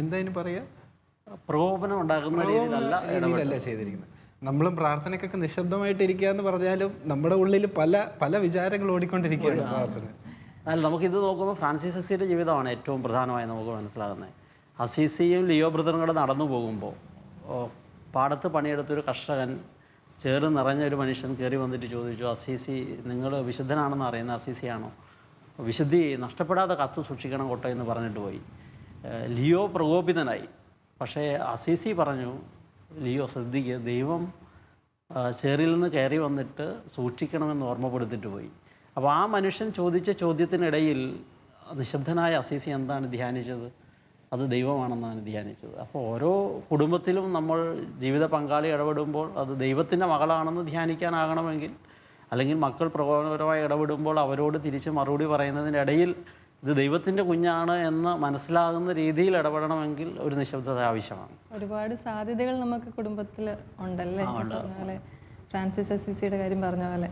എന്താ പറയാ? പറയുക പ്രകോപനം ഉണ്ടാകുന്ന രീതിയിലല്ല ചെയ്തിരിക്കുന്നത്. നമ്മളും പ്രാർത്ഥനയ്ക്കൊക്കെ നിശബ്ദമായിട്ട് ഇരിക്കുക എന്ന് പറഞ്ഞാലും നമ്മുടെ ഉള്ളിൽ പല പല വിചാരങ്ങൾ ഓടിക്കൊണ്ടിരിക്കുകയാണ് പ്രാർത്ഥന. അല്ല നമുക്കിത് നോക്കുമ്പോൾ ഫ്രാൻസിസ് അസിയുടെ ജീവിതമാണ് ഏറ്റവും പ്രധാനമായി നമുക്ക് മനസ്സിലാകുന്നത്. അസീസിയും ലിയോ ബ്രദറും കൂടെ നടന്നു പോകുമ്പോൾ പാടത്ത് പണിയെടുത്തൊരു കർഷകൻ ചേറ് നിറഞ്ഞ ഒരു മനുഷ്യൻ കയറി വന്നിട്ട് ചോദിച്ചു അസീസി നിങ്ങൾ വിശുദ്ധനാണെന്ന് അറിയുന്ന അസീസിയാണോ? വിശുദ്ധി നഷ്ടപ്പെടാതെ കത്ത് സൂക്ഷിക്കണം കോട്ടോ എന്ന് പറഞ്ഞിട്ട് പോയി. ലിയോ പ്രകോപിതനായി. പക്ഷേ അസീസി പറഞ്ഞു ലിയോ ശ്രദ്ധിക്കുക ദൈവം ചേറിൽ നിന്ന് കയറി വന്നിട്ട് സൂക്ഷിക്കണമെന്ന് ഓർമ്മപ്പെടുത്തിട്ട് പോയി. അപ്പോൾ ആ മനുഷ്യൻ ചോദിച്ച ചോദ്യത്തിനിടയിൽ നിശബ്ദനായ അസീസി എന്താണ് ധ്യാനിച്ചത്? അത് ദൈവമാണെന്നാണ് ധ്യാനിച്ചത്. അപ്പോൾ ഓരോ കുടുംബത്തിലും നമ്മൾ ജീവിത പങ്കാളി ഇടപെടുമ്പോൾ അത് ദൈവത്തിന്റെ മകളാണെന്ന് ധ്യാനിക്കാനാകണമെങ്കിൽ അല്ലെങ്കിൽ മക്കൾ പ്രകോപനപരമായി ഇടപെടുമ്പോൾ അവരോട് തിരിച്ച് മറുപടി പറയുന്നതിന്റെ ഇടയിൽ ഇത് ദൈവത്തിന്റെ കുഞ്ഞാണ് എന്ന് മനസ്സിലാകുന്ന രീതിയിൽ ഇടപെടണമെങ്കിൽ ഒരു നിശബ്ദത ആവശ്യമാണ്. ഒരുപാട് സാധ്യതകൾ നമുക്ക് കുടുംബത്തിൽ ഉണ്ടല്ലേ? ഫ്രാൻസിസ് അസിസിയുടെ കാര്യം പറഞ്ഞ പോലെ.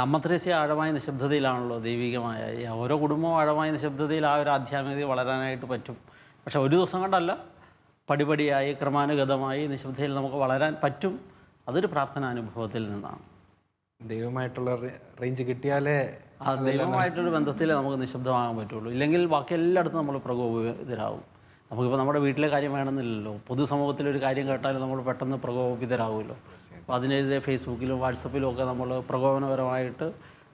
അമ്മ ത്രേസ്യ ആഴമായ നിശബ്ദതയിലാണല്ലോ ദൈവികമായ. ഓരോ കുടുംബവും ആഴമായ നിശബ്ദതയിൽ ആ ഒരു ആധ്യാത്മികത വളരാനായിട്ട് പറ്റും. പക്ഷെ ഒരു ദിവസം കൊണ്ടല്ല. പടിപടിയായി ക്രമാനുഗതമായി നിശബ്ദതയിൽ നമുക്ക് വളരാൻ പറ്റും. അതൊരു പ്രാർത്ഥനാനുഭവത്തിൽ നിന്നാണ്. ദൈവമായിട്ടുള്ള റേഞ്ച് കിട്ടിയാലേ ആ ദൈവമായിട്ടൊരു ബന്ധത്തിൽ നമുക്ക് നിശബ്ദമാകാൻ പറ്റുള്ളൂ. ഇല്ലെങ്കിൽ ബാക്കി എല്ലായിടത്തും നമ്മൾ പ്രകോപിതരാകും. നമുക്കിപ്പോൾ നമ്മുടെ വീട്ടിലെ കാര്യം വേണമെന്നില്ലല്ലോ. പൊതുസമൂഹത്തിലൊരു കാര്യം കേട്ടാലും നമ്മൾ പെട്ടെന്ന് പ്രകോപിതരാകുമല്ലോ. അപ്പോൾ അതിനെതിരെ ഫേസ്ബുക്കിലും വാട്സപ്പിലും ഒക്കെ നമ്മൾ പ്രകോപനപരമായിട്ട്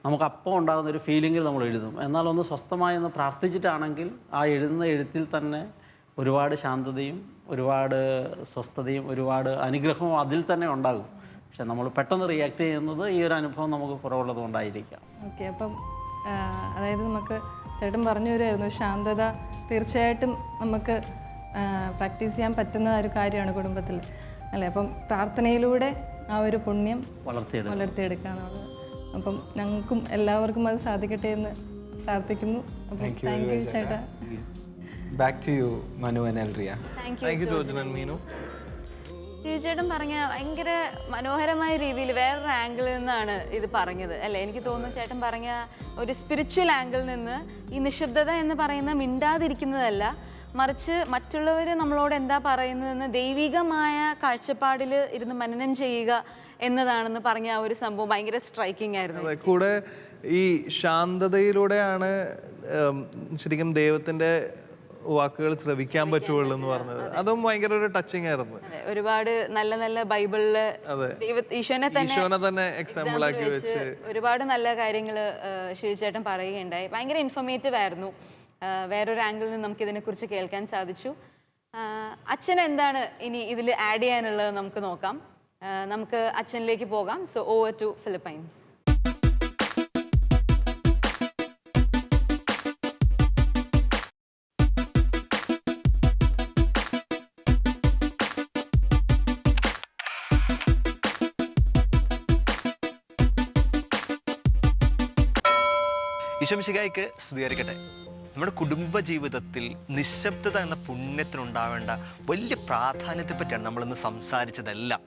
നമുക്ക് അപ്പോൾ ഉണ്ടാകുന്ന ഒരു ഫീലിങ്ങിൽ നമ്മൾ എഴുതും. എന്നാൽ ഒന്ന് സ്വസ്ഥമായി ഒന്ന് പ്രാർത്ഥിച്ചിട്ടാണെങ്കിൽ ആ എഴുതുന്ന എഴുത്തിൽ തന്നെ ഒരുപാട് ശാന്തതയും ഒരുപാട് സ്വസ്ഥതയും ഒരുപാട് അനുഗ്രഹവും അതിൽ തന്നെ ഉണ്ടാകും. പക്ഷെ നമ്മൾ പെട്ടെന്ന് റിയാക്ട് ചെയ്യുന്നത് ഈ ഒരു അനുഭവം നമുക്ക് കുറവുള്ളത് കൊണ്ടായിരിക്കാം. ഓക്കെ അപ്പം അതായത് നമുക്ക് ചേട്ടൻ പറഞ്ഞു വരുമായിരുന്നു ശാന്തത തീർച്ചയായിട്ടും നമുക്ക് പ്രാക്ടീസ് ചെയ്യാൻ പറ്റുന്ന ഒരു കാര്യമാണ് കുടുംബത്തിൽ. അല്ലേ? അപ്പം പ്രാർത്ഥനയിലൂടെ ആ ഒരു പുണ്യം വളർത്തിയെടുക്കുക വളർത്തിയെടുക്കുക എന്നുള്ളത് അപ്പം ഞങ്ങൾക്കും എല്ലാവർക്കും അത് സാധിക്കട്ടെ എന്ന് പ്രാർത്ഥിക്കുന്നു. അപ്പം താങ്ക് യു ചേട്ടാ. Back to you Manu and Elria thank thank you Meenu ചേട്ടൻ പറഞ്ഞ ഭയങ്കര മനോഹരമായ രീതിയിൽ വേറൊരു ആംഗിളിൽ നിന്നാണ് ഇത് പറഞ്ഞത്. അല്ലേ? എനിക്ക് തോന്നുന്നു ചേട്ടൻ പറഞ്ഞ ഒരു സ്പിരിച്വൽ ആംഗിളിൽ നിന്ന് ഈ നിശബ്ദത എന്ന് പറയുന്ന മിണ്ടാതിരിക്കുന്നതല്ല മറിച്ച് മറ്റുള്ളവർ നമ്മളോട് എന്താ പറയുന്നതെന്ന് ദൈവികമായ കാഴ്ചപ്പാടിൽ ഇരുന്ന് മനനം ചെയ്യുക എന്നതാണെന്ന് പറഞ്ഞ ആ ഒരു സംഭവം ഭയങ്കര സ്ട്രൈക്കിംഗ് ആയിരുന്നു. കൂടെ ഈ ശാന്തതയിലൂടെയാണ് ശരിക്കും ദൈവത്തിന്റെ വാക്കുകൾ ശ്രവിക്കാൻ പറ്റുള്ളൂ എന്ന് പറഞ്ഞത്. അതും. ഭയങ്കര ഒരു ടച്ചിങ് ആയിരുന്നു. ഒരുപാട് നല്ല നല്ല ബൈബിളിൽ ഈശോനെ തന്നെ എക്സാമ്പിൾ ആക്കി വെച്ച് ഒരുപാട് നല്ല കാര്യങ്ങൾ ശിവചേട്ടൻ പറയുകയുണ്ടായി. ഭയങ്കര ഇൻഫോർമേറ്റീവ് ആയിരുന്നു. വേറൊരു ആംഗിളിൽ നിന്ന് നമുക്ക് ഇതിനെക്കുറിച്ച് കേൾക്കാൻ സാധിച്ചു. അച്ഛൻ എന്താണ് ഇനി ഇതിൽ ആഡ് ചെയ്യാനുള്ളത് നമുക്ക് നോക്കാം. നമുക്ക് അച്ഛനിലേക്ക് പോകാം. സോ ഓവർ ടു ഫിലിപ്പൈൻസ് ഈശോമിശികായ്ക്ക് സ്തുതിയായിരിക്കട്ടെ. നമ്മുടെ കുടുംബ ജീവിതത്തിൽ നിശബ്ദത എന്ന പുണ്യത്തിനുണ്ടാവേണ്ട വലിയ പ്രാധാന്യത്തെ പറ്റിയാണ് നമ്മളിന്ന് സംസാരിച്ചതല്ല.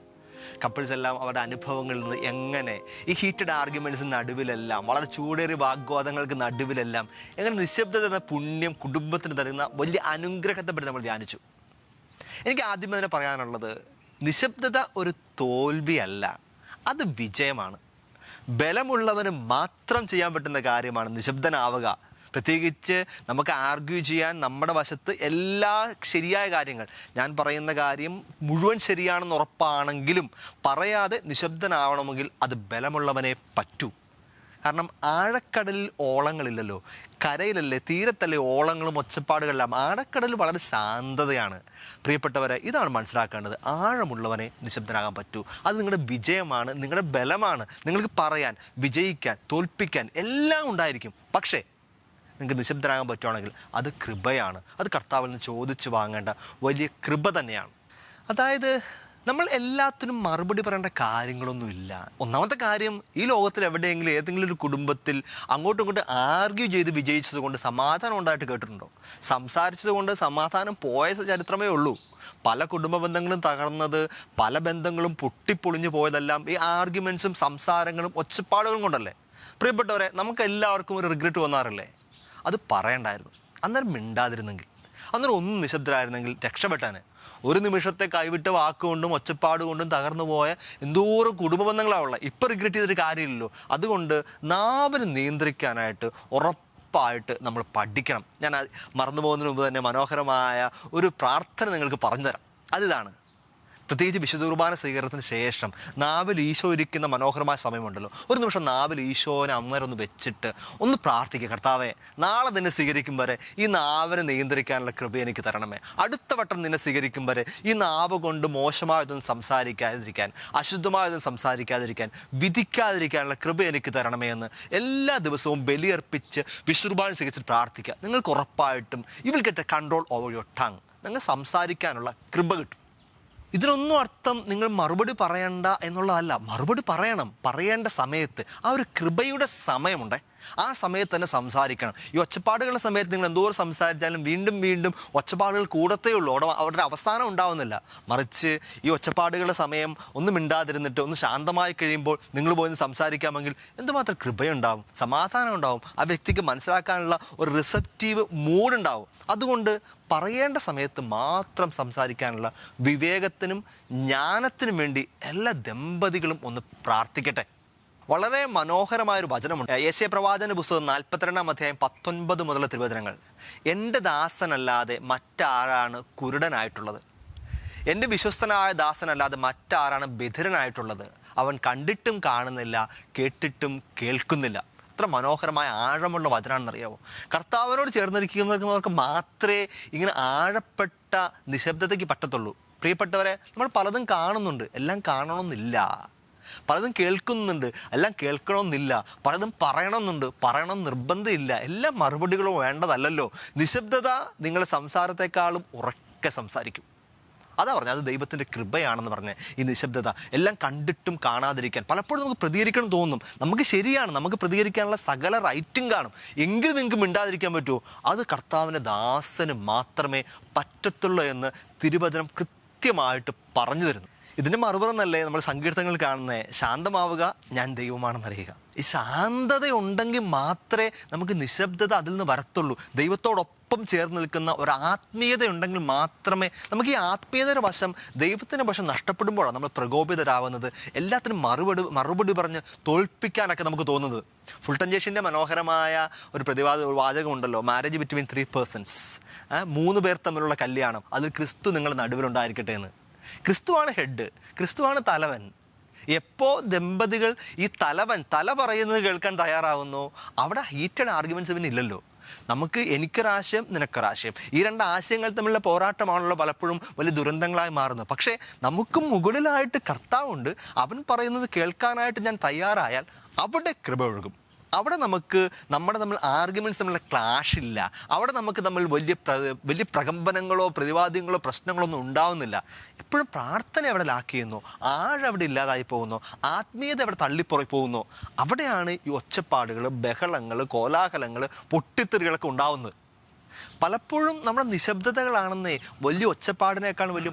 കപ്പിൾസ് എല്ലാം അവരുടെ അനുഭവങ്ങളിൽ നിന്ന് എങ്ങനെ ഈ ഹീറ്റഡ് ആർഗ്യുമെന്റ്സിന് നടുവിലെല്ലാം വളരെ ചൂടേറിയ വാഗ്വാദങ്ങൾക്ക് നടുവിലെല്ലാം എങ്ങനെ നിശബ്ദത എന്ന പുണ്യം കുടുംബത്തിന് തരുന്ന വലിയ അനുഗ്രഹത്തെ പറ്റി നമ്മൾ ധ്യാനിച്ചു. എനിക്ക് ആദ്യം തന്നെ പറയാനുള്ളത് നിശബ്ദത ഒരു തോൽവിയല്ല അത് വിജയമാണ്. ബലമുള്ളവന് മാത്രം ചെയ്യാൻ പറ്റുന്ന കാര്യമാണ് നിശബ്ദനാവുക. പ്രത്യേകിച്ച് നമുക്ക് ആർഗ്യൂ ചെയ്യാൻ നമ്മുടെ വശത്ത് എല്ലാ ശരിയായ കാര്യങ്ങൾ. ഞാൻ പറയുന്ന കാര്യം മുഴുവൻ ശരിയാണെന്ന് ഉറപ്പാണെങ്കിലും പറയാതെ നിശബ്ദനാവണമെങ്കിൽ അത് ബലമുള്ളവനെ പറ്റൂ. കാരണം ആഴക്കടലിൽ ഓളങ്ങളില്ലല്ലോ. കരയിലല്ലേ തീരത്തല്ലേ ഓളങ്ങളും ഒച്ചപ്പാടുകളെല്ലാം. ആഴക്കടലിൽ വളരെ ശാന്തതയാണ്. പ്രിയപ്പെട്ടവരെ ഇതാണ് മനസ്സിലാക്കേണ്ടത്. ആഴമുള്ളവനെ നിശബ്ദനാകാൻ പറ്റൂ. അത് നിങ്ങളുടെ വിജയമാണ് നിങ്ങളുടെ ബലമാണ്. നിങ്ങൾക്ക് പറയാൻ വിജയിക്കാൻ തോൽപ്പിക്കാൻ എല്ലാം ഉണ്ടായിരിക്കും. പക്ഷേ നിങ്ങൾക്ക് നിശബ്ദരാകാൻ പറ്റുവാണെങ്കിൽ അത് കൃപയാണ്. അത് കർത്താവിൽ നിന്ന് ചോദിച്ചു വാങ്ങേണ്ട വലിയ കൃപ തന്നെയാണ്. അതായത് നമ്മൾ എല്ലാത്തിനും മറുപടി പറയേണ്ട കാര്യങ്ങളൊന്നുമില്ല ഒന്നാമത്തെ കാര്യം ഈ ലോകത്തിൽ എവിടെയെങ്കിലും ഏതെങ്കിലും ഒരു കുടുംബത്തിൽ അങ്ങോട്ടും ഇങ്ങോട്ടും ആർഗ്യൂ ചെയ്ത് വിജയിച്ചത് കൊണ്ട് സമാധാനം ഉണ്ടായിട്ട് കേട്ടിട്ടുണ്ടോ? സംസാരിച്ചത് കൊണ്ട് സമാധാനം പോയ ചരിത്രമേ ഉള്ളൂ. പല കുടുംബ ബന്ധങ്ങളും തകർന്നത് പല ബന്ധങ്ങളും പൊട്ടിപ്പൊളിഞ്ഞു പോയതെല്ലാം ഈ ആർഗ്യുമെൻസും സംസാരങ്ങളും ഒച്ചപ്പാടുകളും കൊണ്ടല്ലേ? പ്രിയപ്പെട്ടവരെ നമുക്ക് എല്ലാവർക്കും ഒരു റിഗ്രറ്റ് വന്നാറില്ലേ? അത് പറയണ്ടായിരുന്നു. അന്നേരം മിണ്ടാതിരുന്നെങ്കിൽ. അന്നേരം ഒന്നും നിശബ്ദരായിരുന്നെങ്കിൽ രക്ഷപ്പെട്ടാന് ഒരു നിമിഷത്തെ കൈവിട്ട വാക്കുകൊണ്ടും ഒച്ചപ്പാട് കൊണ്ടും തകർന്നു പോയ എന്തോരം കുടുംബ ബന്ധങ്ങളാണ് ഉള്ളത്. ഇപ്പം റിഗ്രറ്റ് ചെയ്തിട്ട് കാര്യമില്ലല്ലോ. അതുകൊണ്ട് നാവിന് നിയന്ത്രിക്കാനായിട്ട് ഉറപ്പായിട്ട് നമ്മൾ പഠിക്കണം. ഞാൻ മറന്നു പോകുന്നതിന് മുമ്പ് തന്നെ മനോഹരമായ ഒരു പ്രാർത്ഥന നിങ്ങൾക്ക് പറഞ്ഞുതരാം. അതിതാണ് പ്രത്യേകിച്ച് വിശുദ്ധ കുർബാന സ്വീകരണത്തിന് ശേഷം നാവിൽ ഈശോ ഇരിക്കുന്ന മനോഹരമായ സമയമുണ്ടല്ലോ. ഒരു നിമിഷം നാവിൽ ഈശോനെ അമ്മരൊന്ന് വെച്ചിട്ട് ഒന്ന് പ്രാർത്ഥിക്കുക കർത്താവേ നാളെ നിന്നെ സ്വീകരിക്കും വരെ ഈ നാവിനെ നിയന്ത്രിക്കാനുള്ള കൃപ എനിക്ക് തരണമേ. അടുത്ത വട്ടം നിന്നെ സ്വീകരിക്കും വരെ ഈ നാവ് കൊണ്ട് മോശമായതൊന്നും സംസാരിക്കാതിരിക്കാൻ അശുദ്ധമായതൊന്നും സംസാരിക്കാതിരിക്കാൻ വിധിക്കാതിരിക്കാനുള്ള കൃപ എനിക്ക് തരണമേ എന്ന് എല്ലാ ദിവസവും ബലിയർപ്പിച്ച് വിശുർബാന സ്വീകരിച്ച് പ്രാർത്ഥിക്കുക നിങ്ങൾക്ക് ഉറപ്പായിട്ടും evil will get control over your tongue നിങ്ങൾ സംസാരിക്കാനുള്ള കൃപ കിട്ടും. ഇതിനൊന്നും അർത്ഥം നിങ്ങൾ മറുപടി പറയണ്ട എന്നുള്ളതല്ല. മറുപടി പറയണം. പറയേണ്ട സമയത്ത് ആ ഒരു കൃപയുടെ സമയമുണ്ട്. ആ സമയത്ത് തന്നെ സംസാരിക്കണം. ഈ ഒച്ചപ്പാടുകളുടെ സമയത്ത് നിങ്ങൾ എന്തോരം സംസാരിച്ചാലും വീണ്ടും വീണ്ടും ഒച്ചപ്പാടുകൾ കൂടത്തേ ഉള്ളൂ. അവിടെ അവരുടെ അവസാനം ഉണ്ടാവുന്നില്ല. മറിച്ച് ഈ ഒച്ചപ്പാടുകളുടെ സമയം ഒന്നും മിണ്ടാതിരുന്നിട്ട് ഒന്ന് ശാന്തമായി കഴിയുമ്പോൾ നിങ്ങൾ പോയി സംസാരിക്കാമെങ്കിൽ എന്തുമാത്രം കൃപയുണ്ടാവും സമാധാനം ഉണ്ടാവും. ആ വ്യക്തിക്ക് മനസ്സിലാക്കാനുള്ള ഒരു റിസപ്റ്റീവ് മൂഡ് ഉണ്ടാവും. അതുകൊണ്ട് പറയേണ്ട സമയത്ത് മാത്രം സംസാരിക്കാനുള്ള വിവേകത്തിനും ജ്ഞാനത്തിനും വേണ്ടി എല്ലാ ദമ്പതികളും ഒന്ന് പ്രാർത്ഥിക്കട്ടെ. വളരെ മനോഹരമായ ഒരു വചനമുണ്ട് യേശയ പ്രവാചന പുസ്തകം നാൽപ്പത്തിരണ്ടാം അധ്യായം പത്തൊൻപത് മുതലുള്ള തിരുവചനങ്ങൾ. എന്റെ ദാസനല്ലാതെ മറ്റാരാണ് കുരുടനായിട്ടുള്ളത്? എന്റെ വിശ്വസ്തനായ ദാസനല്ലാതെ മറ്റാരാണ് ബധിരനായിട്ടുള്ളത്? അവൻ കണ്ടിട്ടും കാണുന്നില്ല കേട്ടിട്ടും കേൾക്കുന്നില്ല. എത്ര മനോഹരമായ ആഴമുള്ള വചനാണെന്നറിയാമോ കർത്താവിനോട് ചേർന്നിരിക്കുന്നവർക്ക് മാത്രമേ ഇങ്ങനെ ആഴപ്പെട്ട നിശബ്ദതയ്ക്ക് പറ്റത്തുള്ളൂ. പ്രിയപ്പെട്ടവരെ നമ്മൾ പലതും കാണുന്നുണ്ട്. എല്ലാം കാണണമെന്നില്ല. പലതും കേൾക്കുന്നുണ്ട്. എല്ലാം കേൾക്കണമെന്നില്ല. പലതും പറയണമെന്നുണ്ട്. പറയണം നിർബന്ധമില്ല. എല്ലാ മറുപടികളും വേണ്ടതല്ലല്ലോ. നിശബ്ദത നിങ്ങളുടെ സംസാരത്തെക്കാളും ഉറക്കെ സംസാരിക്കും. അതാ പറഞ്ഞത്. അത് ദൈവത്തിന്റെ കൃപയാണെന്ന് പറഞ്ഞ് ഈ നിശബ്ദത. എല്ലാം കണ്ടിട്ടും കാണാതിരിക്കാൻ. പലപ്പോഴും നമുക്ക് പ്രതികരിക്കണം തോന്നും. നമുക്ക് ശരിയാണ്. നമുക്ക് പ്രതികരിക്കാനുള്ള സകല റൈറ്റും കാണും എങ്കിൽ നിങ്ങൾക്ക് മിണ്ടാതിരിക്കാൻ പറ്റുമോ? അത് കർത്താവിന്റെ ദാസന് മാത്രമേ പറ്റത്തുള്ളൂ എന്ന് തിരുവചനം കൃത്യമായിട്ട് പറഞ്ഞു തരുന്നു. ഇതിന്റെ മറുപറന്നല്ലേ നമ്മൾ സങ്കീർത്തങ്ങൾ കാണുന്നത് ശാന്തമാവുക ഞാൻ ദൈവമാണെന്നറിയുക. ഈ ശാന്തത ഉണ്ടെങ്കിൽ മാത്രമേ നമുക്ക് നിശബ്ദത അതിൽ നിന്ന് വരത്തുള്ളൂ. ദൈവത്തോടൊപ്പം ചേർന്ന് നിൽക്കുന്ന ഒരു ആത്മീയത ഉണ്ടെങ്കിൽ മാത്രമേ നമുക്ക് ഈ ആത്മീയതയുടെ വശം ദൈവത്തിന്റെ വശം നഷ്ടപ്പെടുമ്പോഴാണ് നമ്മൾ പ്രകോപിതരാവുന്നത്. എല്ലാത്തിനും മറുപടി മറുപടി പറഞ്ഞ് തോൽപ്പിക്കാനൊക്കെ നമുക്ക് തോന്നുന്നത്. ഫുൾട്ടൻ ജേഷിന്റെ മനോഹരമായ ഒരു പ്രതിവാദ ഒരു വാചകമുണ്ടല്ലോ മാരേജ് ബിറ്റ്വീൻ ത്രീ പേഴ്സൺസ് മൂന്ന് പേർ തമ്മിലുള്ള കല്യാണം അതിൽ ക്രിസ്തു നിങ്ങളുടെ നടുവിലുണ്ടായിരിക്കട്ടെ എന്ന്. ക്രിസ്തുവാണ് ഹെഡ് ക്രിസ്തുവാണ് തലവൻ. എപ്പോൾ ദമ്പതികൾ ഈ തലവൻ തല പറയുന്നത് കേൾക്കാൻ തയ്യാറാവുന്നു അവിടെ ഹീറ്റഡ് ആർഗ്യുമെന്റ്സ് പിന്നെ ഇല്ലല്ലോ നമുക്ക് എനിക്കൊരാശയം നിനക്കൊരാശയം. ഈ രണ്ട് ആശയങ്ങൾ തമ്മിലുള്ള പോരാട്ടമാണല്ലോ പലപ്പോഴും വലിയ ദുരന്തങ്ങളായി മാറുന്നത്. പക്ഷേ നമുക്ക് മുകളിലായിട്ട് കർത്താവുണ്ട് അവൻ പറയുന്നത് കേൾക്കാനായിട്ട് ഞാൻ തയ്യാറായാൽ അവിടെ കൃപ ഒഴുകും. അവിടെ നമുക്ക് നമ്മുടെ നമ്മൾ ആർഗ്യുമെന്റ്സ് തമ്മിലുള്ള ക്ലാഷ് ഇല്ല. അവിടെ നമുക്ക് നമ്മൾ വലിയ വലിയ പ്രകമ്പനങ്ങളോ പ്രതിവാദ്യങ്ങളോ പ്രശ്നങ്ങളോ ഒന്നും ഉണ്ടാവുന്നില്ല. എപ്പോഴും പ്രാർത്ഥന അവിടെ ലാക്ക് ചെയ്യുന്നു? ആഴവിടെ ഇല്ലാതായി പോകുന്നു. ആത്മീയത അവിടെ തള്ളിപ്പുറയി പോകുന്നു? അവിടെയാണ് ഈ ഒച്ചപ്പാടുകൾ ബഹളങ്ങൾ കോലാഹലങ്ങൾ പൊട്ടിത്തെറികളൊക്കെ ഉണ്ടാവുന്നത്. പലപ്പോഴും നമ്മുടെ നിശബ്ദതകളാണെന്നേ വലിയ ഒച്ചപ്പാടിനേക്കാൾ വലിയ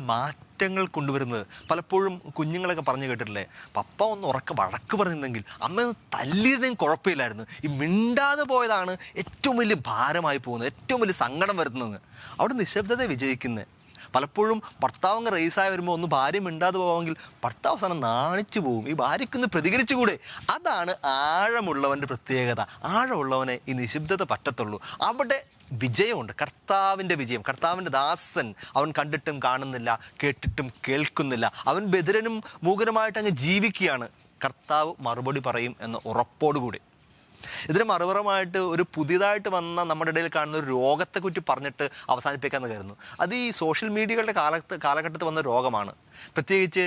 മാറ്റങ്ങൾ കൊണ്ടുവരുന്നത്. പലപ്പോഴും കുഞ്ഞുങ്ങളൊക്കെ പറഞ്ഞു കേട്ടിട്ടില്ലേ പപ്പ ഒന്ന് ഉറക്ക വഴക്ക് പറഞ്ഞിരുന്നെങ്കിൽ അമ്മ ഒന്ന് തല്ലിയിരുന്നെങ്കിൽ കുഴപ്പമില്ലായിരുന്നു. ഈ മിണ്ടാതെ പോയതാണ് ഏറ്റവും വലിയ ഭാരമായി പോകുന്നത് ഏറ്റവും വലിയ സങ്കടം വരുന്നത് അവിടെ നിശബ്ദത വിജയിക്കുന്നത്. പലപ്പോഴും ഭർത്താവ് റേസായി വരുമ്പോൾ ഒന്ന് ഭാര്യ മിണ്ടാതെ പോകാമെങ്കിൽ ഭർത്താവ് അവസാനം നാണിച്ചു പോകും ഈ ഭാര്യയ്ക്കൊന്ന് പ്രതികരിച്ചുകൂടെ? അതാണ് ആഴമുള്ളവന്റെ പ്രത്യേകത. ആഴമുള്ളവനെ ഈ നിശബ്ദത പറ്റത്തുള്ളൂ. അവിടെ വിജയമുണ്ട്. കർത്താവിന്റെ വിജയം. കർത്താവിന്റെ ദാസൻ അവൻ കണ്ടിട്ടും കാണുന്നില്ല കേട്ടിട്ടും കേൾക്കുന്നില്ല. അവൻ ബദിരനും മൂകനുമായിട്ട് അങ്ങ് ജീവിക്കുകയാണ്. കർത്താവ് മറുപടി പറയും എന്ന ഉറപ്പോടുകൂടി. ഇതിന് മറുപുറമായിട്ട് ഒരു പുതിയതായിട്ട് വന്ന നമ്മുടെ ഇടയിൽ കാണുന്ന ഒരു രോഗത്തെ രോഗത്തെക്കുറിച്ച് പറഞ്ഞിട്ട് അവസാനിപ്പിക്കാമെന്ന് കരുതുന്നു. അത് ഈ സോഷ്യൽ മീഡിയകളുടെ കാലത്ത് കാലഘട്ടത്തിൽ വന്ന രോഗമാണ്. പ്രത്യേകിച്ച്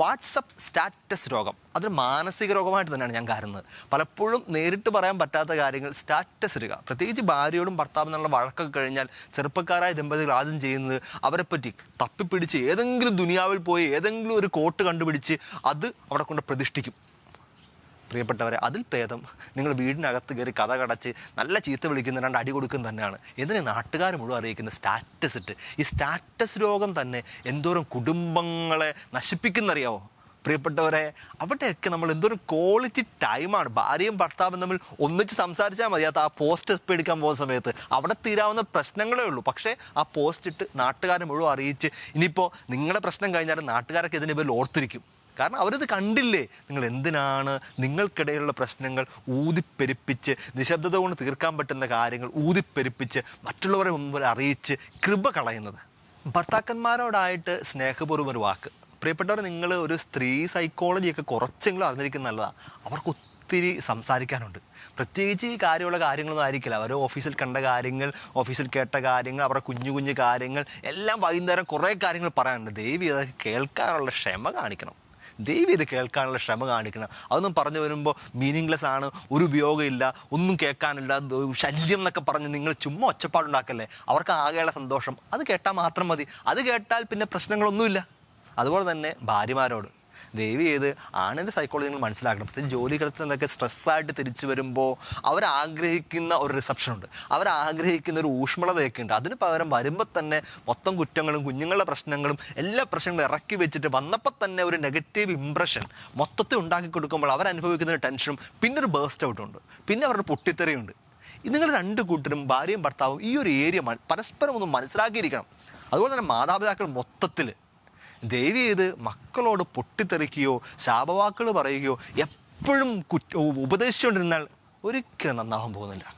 വാട്സപ്പ് സ്റ്റാറ്റസ് രോഗം. അതൊരു മാനസിക രോഗമായിട്ട് തന്നെയാണ് ഞാൻ കരുതുന്നത്. പലപ്പോഴും നേരിട്ട് പറയാൻ പറ്റാത്ത കാര്യങ്ങൾ സ്റ്റാറ്റസ് ഇടുക. പ്രത്യേകിച്ച് ഭാര്യയോടും ഭർത്താവിനുള്ള വഴക്കൊക്കെ കഴിഞ്ഞാൽ ചെറുപ്പക്കാരായ ദമ്പതികൾ ആദ്യം ചെയ്യുന്നത് അവരെപ്പറ്റി പറ്റി തപ്പിപ്പിടിച്ച് ഏതെങ്കിലും ദുനിയാവിൽ പോയി ഏതെങ്കിലും ഒരു കോട്ട് കണ്ടുപിടിച്ച് അത് അവിടെ കൊണ്ട് പ്രതിഷ്ഠിക്കും. പ്രിയപ്പെട്ടവരെ അതിൽ ഭേദം. നിങ്ങൾ വീടിനകത്ത് കയറി കഥ കടച്ച് നല്ല ചീത്ത വിളിക്കുന്ന രണ്ട് അടി കൊടുക്കുന്ന തന്നെയാണ്. എന്തിന് നാട്ടുകാർ മുഴുവൻ അറിയിക്കുന്ന സ്റ്റാറ്റസ് ഇട്ട്? ഈ സ്റ്റാറ്റസ് രോഗം തന്നെ എന്തോരം കുടുംബങ്ങളെ നശിപ്പിക്കുന്നറിയാവോ? പ്രിയപ്പെട്ടവരെ അവിടെയൊക്കെ നമ്മൾ എന്തോരം ക്വാളിറ്റി ടൈമാണ് ഭാര്യയും ഭർത്താവും തമ്മിൽ ഒന്നിച്ച് സംസാരിച്ചാൽ മതിയാത്ത ആ പോസ്റ്റ് എടുക്കാൻ പോകുന്ന സമയത്ത്. അവിടെ തീരാവുന്ന പ്രശ്നങ്ങളേ ഉള്ളൂ. പക്ഷേ ആ പോസ്റ്റ് ഇട്ട് നാട്ടുകാരെ മുഴുവൻ അറിയിച്ച് ഇനിയിപ്പോൾ നിങ്ങളുടെ പ്രശ്നം കഴിഞ്ഞാൽ നാട്ടുകാരൊക്കെ ഇതിനെ ഓർത്തിരിക്കും. കാരണം അവരത് കണ്ടില്ലേ? നിങ്ങൾ എന്തിനാണ്? നിങ്ങൾക്കിടയിലുള്ള പ്രശ്നങ്ങൾ ഊതിപ്പെരുപ്പിച്ച് നിശബ്ദത കൊണ്ട് തീർക്കാൻ പറ്റുന്ന കാര്യങ്ങൾ ഊതിപ്പെരുപ്പിച്ച് മറ്റുള്ളവരെ മുമ്പിൽ അറിയിച്ച് കൃപ കളയുന്നത്. ഭർത്താക്കന്മാരോടായിട്ട് സ്നേഹപൂർവം ഒരു വാക്ക്. പ്രിയപ്പെട്ടവർ നിങ്ങൾ ഒരു സ്ത്രീ സൈക്കോളജിയൊക്കെ കുറച്ചെങ്കിലും അറിഞ്ഞിരിക്കുന്ന നല്ലതാണ് അവർക്ക് ഒത്തിരി സംസാരിക്കാനുണ്ട്. പ്രത്യേകിച്ച് ഈ കാര്യമുള്ള കാര്യങ്ങളൊന്നും ആയിരിക്കില്ല. അവർ ഓഫീസിൽ കണ്ട കാര്യങ്ങൾ ഓഫീസിൽ കേട്ട കാര്യങ്ങൾ അവരുടെ കുഞ്ഞു കുഞ്ഞു കാര്യങ്ങൾ എല്ലാം വൈകുന്നേരം കുറേ കാര്യങ്ങൾ പറയാനുണ്ട്. ദേവി അതൊക്കെ കേൾക്കാനുള്ള ക്ഷമ കാണിക്കണം. ദൈവം ഇത് കേൾക്കാനുള്ള ക്ഷമ കാണിക്കണം. അതൊന്നും പറഞ്ഞു വരുമ്പോൾ മീനിങ്ലെസ് ആണ് ഒരു ഉപയോഗമില്ല ഒന്നും കേൾക്കാനില്ല ശല്യം എന്നൊക്കെ പറഞ്ഞ് നിങ്ങൾ ചുമ്മാ ഒച്ചപ്പാടുണ്ടാക്കല്ലേ? അവർക്ക് ആകെയുള്ള സന്തോഷം. അത് കേട്ടാൽ മാത്രം മതി. അത് കേട്ടാൽ പിന്നെ പ്രശ്നങ്ങളൊന്നുമില്ല. അതുപോലെ തന്നെ ഭാര്യമാരോട്. ദേവി ചെയ്ത് ആണിന്റെ സൈക്കോളജി നിങ്ങൾ മനസ്സിലാക്കണം. പ്രത്യേകിച്ച് ജോലി സ്ഥലത്ത് നിന്നൊക്കെ സ്ട്രെസ്സായിട്ട് തിരിച്ചു വരുമ്പോൾ അവരാഗ്രഹിക്കുന്ന ഒരു റിസപ്ഷൻ ഉണ്ട്. അവരാഗ്രഹിക്കുന്ന ഒരു ഊഷ്മളതയൊക്കെ ഉണ്ട്. അതിന് പകരം വരുമ്പോൾ തന്നെ മൊത്തം കുറ്റങ്ങളും കുഞ്ഞുങ്ങളുടെ പ്രശ്നങ്ങളും എല്ലാ പ്രശ്നങ്ങളും ഇറക്കി വെച്ചിട്ട് വന്നപ്പോൾ തന്നെ ഒരു നെഗറ്റീവ് ഇമ്പ്രഷൻ മൊത്തത്തിൽ ഉണ്ടാക്കി കൊടുക്കുമ്പോൾ അവരനുഭവിക്കുന്ന ഒരു ടെൻഷനും പിന്നെ ഒരു ബേസ്റ്റ് ഔട്ടും ഉണ്ട്. പിന്നെ അവരുടെ പൊട്ടിത്തെറിയുണ്ട്. നിങ്ങൾ രണ്ട് കൂട്ടരും ഭാര്യയും ഭർത്താവും ഈ ഒരു ഏരിയ പരസ്പരം ഒന്ന് മനസ്സിലാക്കിയിരിക്കണം. അതുപോലെ തന്നെ മാതാപിതാക്കൾ മൊത്തത്തിൽ ദയവ് ചെയ്ത് മക്കളോട് പൊട്ടിത്തെറിക്കുകയോ ശാപവാക്കുകൾ പറയുകയോ എപ്പോഴും കുറ്റ ഉപദേശിച്ചുകൊണ്ടിരുന്നാൽ ഒരിക്കലും നന്നാവാൻ പോകുന്നില്ല.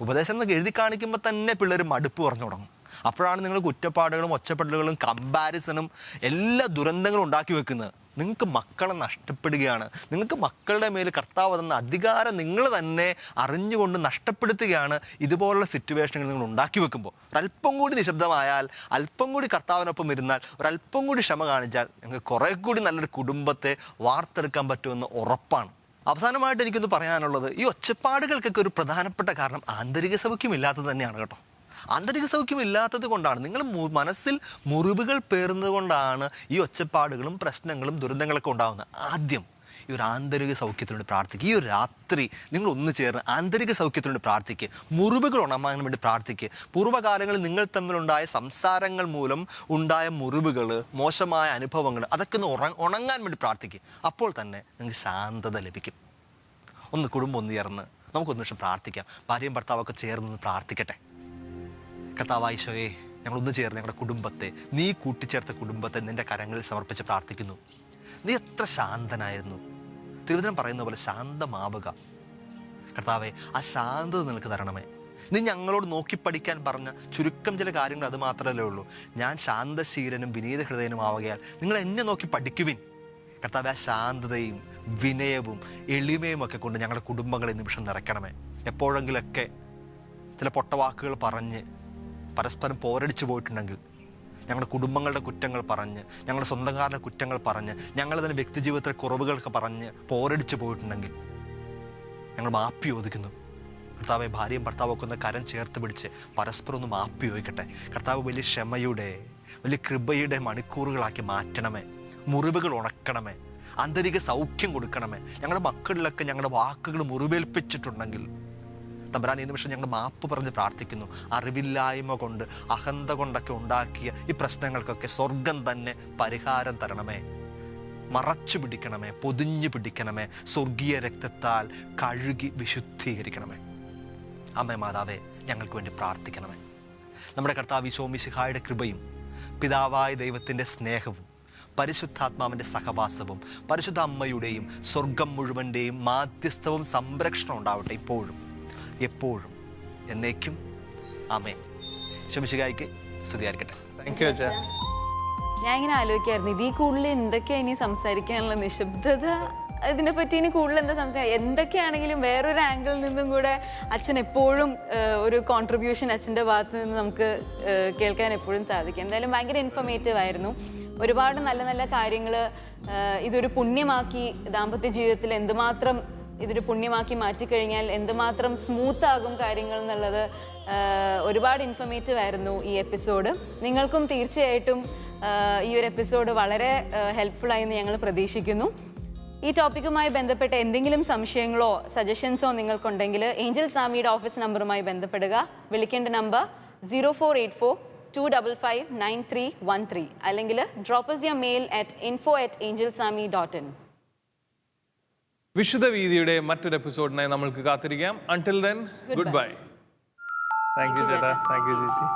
ഉപദേശം എന്നൊക്കെ എഴുതി കാണിക്കുമ്പോൾ തന്നെ പിള്ളേർ മടുപ്പ് പറഞ്ഞു തുടങ്ങും. അപ്പോഴാണ് നിങ്ങൾ കുറ്റപ്പാടുകളും ഒച്ചപ്പെടലുകളും കമ്പാരിസണും എല്ലാ ദുരന്തങ്ങളും ഉണ്ടാക്കി വെക്കുന്നത്. നിങ്ങൾക്ക് മക്കളെ നഷ്ടപ്പെടുകയാണ്. നിങ്ങൾക്ക് മക്കളുടെ മേൽ കർത്താവ് തന്ന അധികാരം നിങ്ങൾ തന്നെ അറിഞ്ഞുകൊണ്ട് നഷ്ടപ്പെടുത്തുകയാണ് ഇതുപോലുള്ള സിറ്റുവേഷനുകൾ നിങ്ങൾ ഉണ്ടാക്കി വെക്കുമ്പോൾ. ഒരല്പം കൂടി നിശബ്ദമായാൽ അല്പം കൂടി കർത്താവിനൊപ്പം ഇരുന്നാൽ ഒരല്പം കൂടി ക്ഷമ കാണിച്ചാൽ നിങ്ങൾക്ക് കുറേ കൂടി നല്ലൊരു കുടുംബത്തെ വാർത്തെടുക്കാൻ പറ്റുമെന്ന് ഉറപ്പാണ്. അവസാനമായിട്ട് എനിക്കൊന്ന് പറയാനുള്ളത് ഈ ഒച്ചപ്പാടുകൾക്കൊക്കെ ഒരു പ്രധാനപ്പെട്ട കാരണം ആന്തരിക സൗഖ്യമില്ലാത്തത് തന്നെയാണ് കേട്ടോ. ആന്തരിക സൗഖ്യം ഇല്ലാത്തത് കൊണ്ടാണ്. നിങ്ങൾ മനസ്സിൽ മുറിവുകൾ പേറുന്നത് കൊണ്ടാണ് ഈ ഒച്ചപ്പാടുകളും പ്രശ്നങ്ങളും ദുരന്തങ്ങളൊക്കെ ഉണ്ടാകുന്നത് ആദ്യം ഈ ഒരു ആന്തരിക സൗഖ്യത്തിനുവേണ്ടി പ്രാർത്ഥിക്കുക ഈ ഒരു രാത്രി നിങ്ങൾ ഒന്ന് ചേർന്ന് ആന്തരിക സൗഖ്യത്തിനുവേണ്ടി പ്രാർത്ഥിക്കുക മുറിവുകൾ ഉണമാകാൻ വേണ്ടി പ്രാർത്ഥിക്കുക പൂർവകാലങ്ങളിൽ നിങ്ങൾ തമ്മിലുണ്ടായ സംസാരങ്ങൾ മൂലം ഉണ്ടായ മുറിവുകൾ മോശമായ അനുഭവങ്ങൾ അതൊക്കെ ഒന്ന് ഉറ ഉണങ്ങാൻ വേണ്ടി പ്രാർത്ഥിക്കുക അപ്പോൾ തന്നെ നിങ്ങൾക്ക് ശാന്തത ലഭിക്കും. ഒന്ന് കുടുംബം ഒന്ന് ചേർന്ന് നമുക്കൊന്ന് നിമിഷം പ്രാർത്ഥിക്കാം. ഭാര്യയും ഭർത്താവൊക്കെ ചേർന്ന് പ്രാർത്ഥിക്കട്ടെ. കർത്താവായിശോയെ ഞങ്ങളൊന്ന് ചേർന്ന് ഞങ്ങളുടെ കുടുംബത്തെ നീ കൂട്ടിച്ചേർത്ത കുടുംബത്തെ നിന്റെ കരങ്ങളിൽ സമർപ്പിച്ച് പ്രാർത്ഥിക്കുന്നു. നീ എത്ര ശാന്തനായിരുന്നു. തിരുവനന്തപുരം പറയുന്ന പോലെ ശാന്തമാവുക. കർത്താവെ ആ ശാന്തത നിനക്ക് തരണമേ. നീ ഞങ്ങളോട് നോക്കി പഠിക്കാൻ പറഞ്ഞ ചുരുക്കം ചില കാര്യങ്ങൾ അത് മാത്രമല്ലേ ഉള്ളൂ. ഞാൻ ശാന്തശീലനും വിനീത ഹൃദയനും ആവുകയാൽ നിങ്ങൾ എന്നെ നോക്കി പഠിക്കുവിൻ. കർത്താവെ ആ ശാന്തതയും വിനയവും എളിമയും ഒക്കെ കൊണ്ട് ഞങ്ങളുടെ കുടുംബങ്ങളെ നിമിഷം നിറയ്ക്കണമേ. എപ്പോഴെങ്കിലൊക്കെ ചില പൊട്ടവാക്കുകൾ പറഞ്ഞ് പരസ്പരം പോരടിച്ചു പോയിട്ടുണ്ടെങ്കിൽ ഞങ്ങളുടെ കുടുംബങ്ങളുടെ കുറ്റങ്ങൾ പറഞ്ഞ് ഞങ്ങളുടെ സ്വന്തക്കാരുടെ കുറ്റങ്ങൾ പറഞ്ഞ് ഞങ്ങൾ തന്നെ വ്യക്തിജീവിതത്തിലെ കുറവുകളൊക്കെ പറഞ്ഞ് പോരടിച്ചു പോയിട്ടുണ്ടെങ്കിൽ ഞങ്ങൾ മാപ്പി ചോദിക്കുന്നു കർത്താവെ ഭാര്യയും ഭർത്താവൊക്കെ ഒന്ന് കരം ചേർത്ത് പിടിച്ച് പരസ്പരം ഒന്ന് മാപ്പി ചോദിക്കട്ടെ കർത്താവ് വലിയ ക്ഷമയുടെ വലിയ കൃപയുടെ മണിക്കൂറുകളാക്കി മാറ്റണമേ. മുറിവുകൾ ഉണക്കണമേ. ആന്തരിക സൗഖ്യം കൊടുക്കണമേ. ഞങ്ങളുടെ മക്കളിലൊക്കെ ഞങ്ങളുടെ വാക്കുകൾ മുറിവേൽപ്പിച്ചിട്ടുണ്ടെങ്കിൽ തമ്പരാൻ ഈ നിമിഷം ഞങ്ങൾ മാപ്പ് പറഞ്ഞ് പ്രാർത്ഥിക്കുന്നു. അറിവില്ലായ്മ കൊണ്ട് അഹന്ത കൊണ്ടൊക്കെ ഉണ്ടാക്കിയ ഈ പ്രശ്നങ്ങൾക്കൊക്കെ സ്വർഗം തന്നെ പരിഹാരം തരണമേ. മറച്ചു പിടിക്കണമേ പൊതിഞ്ഞു പിടിക്കണമേ സ്വർഗീയ രക്തത്താൽ കഴുകി വിശുദ്ധീകരിക്കണമേ. അമ്മേ മാതാവേ ഞങ്ങൾക്ക് വേണ്ടി പ്രാർത്ഥിക്കണമേ. നമ്മുടെ കർത്താവ് ഈശോമിശിഹായുടെ കൃപയും പിതാവായ ദൈവത്തിന്റെ സ്നേഹവും പരിശുദ്ധാത്മാവിന്റെ സഹവാസവും പരിശുദ്ധ അമ്മയുടെയും സ്വർഗം മുഴുവന്റെയും മാധ്യസ്ഥവും സംരക്ഷണം ഉണ്ടാവട്ടെ ഇപ്പോഴും. എപ്പോഴും എന്നേക്കും അമേ ശമിശികായിക്ക് സ്തുതിയായിരിക്കട്ടെ. താങ്ക് യു അച്ഛാ ഞാൻ ഇങ്ങനെ ആലോചിക്കായിരുന്നു ഇതിൽ കൂടുതൽ എന്തൊക്കെയാ ഇനി സംസാരിക്കാനുള്ള നിശബ്ദത? ഇതിനെ പറ്റി ഇനി കൂടുതൽ എന്താ സംസാരിക്കുക എന്തൊക്കെയാണെങ്കിലും വേറൊരു ആംഗിളിൽ നിന്നും കൂടെ അച്ഛൻ എപ്പോഴും ഒരു കോൺട്രിബ്യൂഷൻ അച്ഛന്റെ ഭാഗത്ത് നിന്ന് നമുക്ക് കേൾക്കാൻ എപ്പോഴും സാധിക്കും. എന്തായാലും ഭയങ്കര ഇൻഫർമേറ്റീവ് ആയിരുന്നു. ഒരുപാട് നല്ല നല്ല കാര്യങ്ങൾ ഇതൊരു പുണ്യമാക്കി ദാമ്പത്യ ജീവിതത്തിൽ എന്തുമാത്രം ഇതൊരു പുണ്യമാക്കി മാറ്റിക്കഴിഞ്ഞാൽ എന്തുമാത്രം സ്മൂത്ത് ആകും കാര്യങ്ങൾ എന്നുള്ളത് ഒരുപാട് ഇൻഫർമേറ്റീവ് ആയിരുന്നു ഈ എപ്പിസോഡ് നിങ്ങൾക്കും തീർച്ചയായിട്ടും ഈ ഒരു എപ്പിസോഡ് വളരെ ഹെൽപ്ഫുള്ളായി എന്ന് ഞങ്ങൾ പ്രതീക്ഷിക്കുന്നു. ഈ ടോപ്പിക്കുമായി ബന്ധപ്പെട്ട എന്തെങ്കിലും സംശയങ്ങളോ സജഷൻസോ നിങ്ങൾക്കുണ്ടെങ്കിൽ ഏഞ്ചൽ സാമിയുടെ ഓഫീസ് നമ്പറുമായി ബന്ധപ്പെടുക. വിളിക്കേണ്ട number zero four eight four two double five nine three one three അല്ലെങ്കിൽ drop us your mail at info at angel sami dot in വിശുദ്ധ വീതിയുടെ മറ്റൊരു എപ്പിസോഡിനായി നമ്മൾക്ക് കാത്തിരിക്കാം. Until then good bye thank you ചേട്ടാ. താങ്ക് യു ചേച്ചി.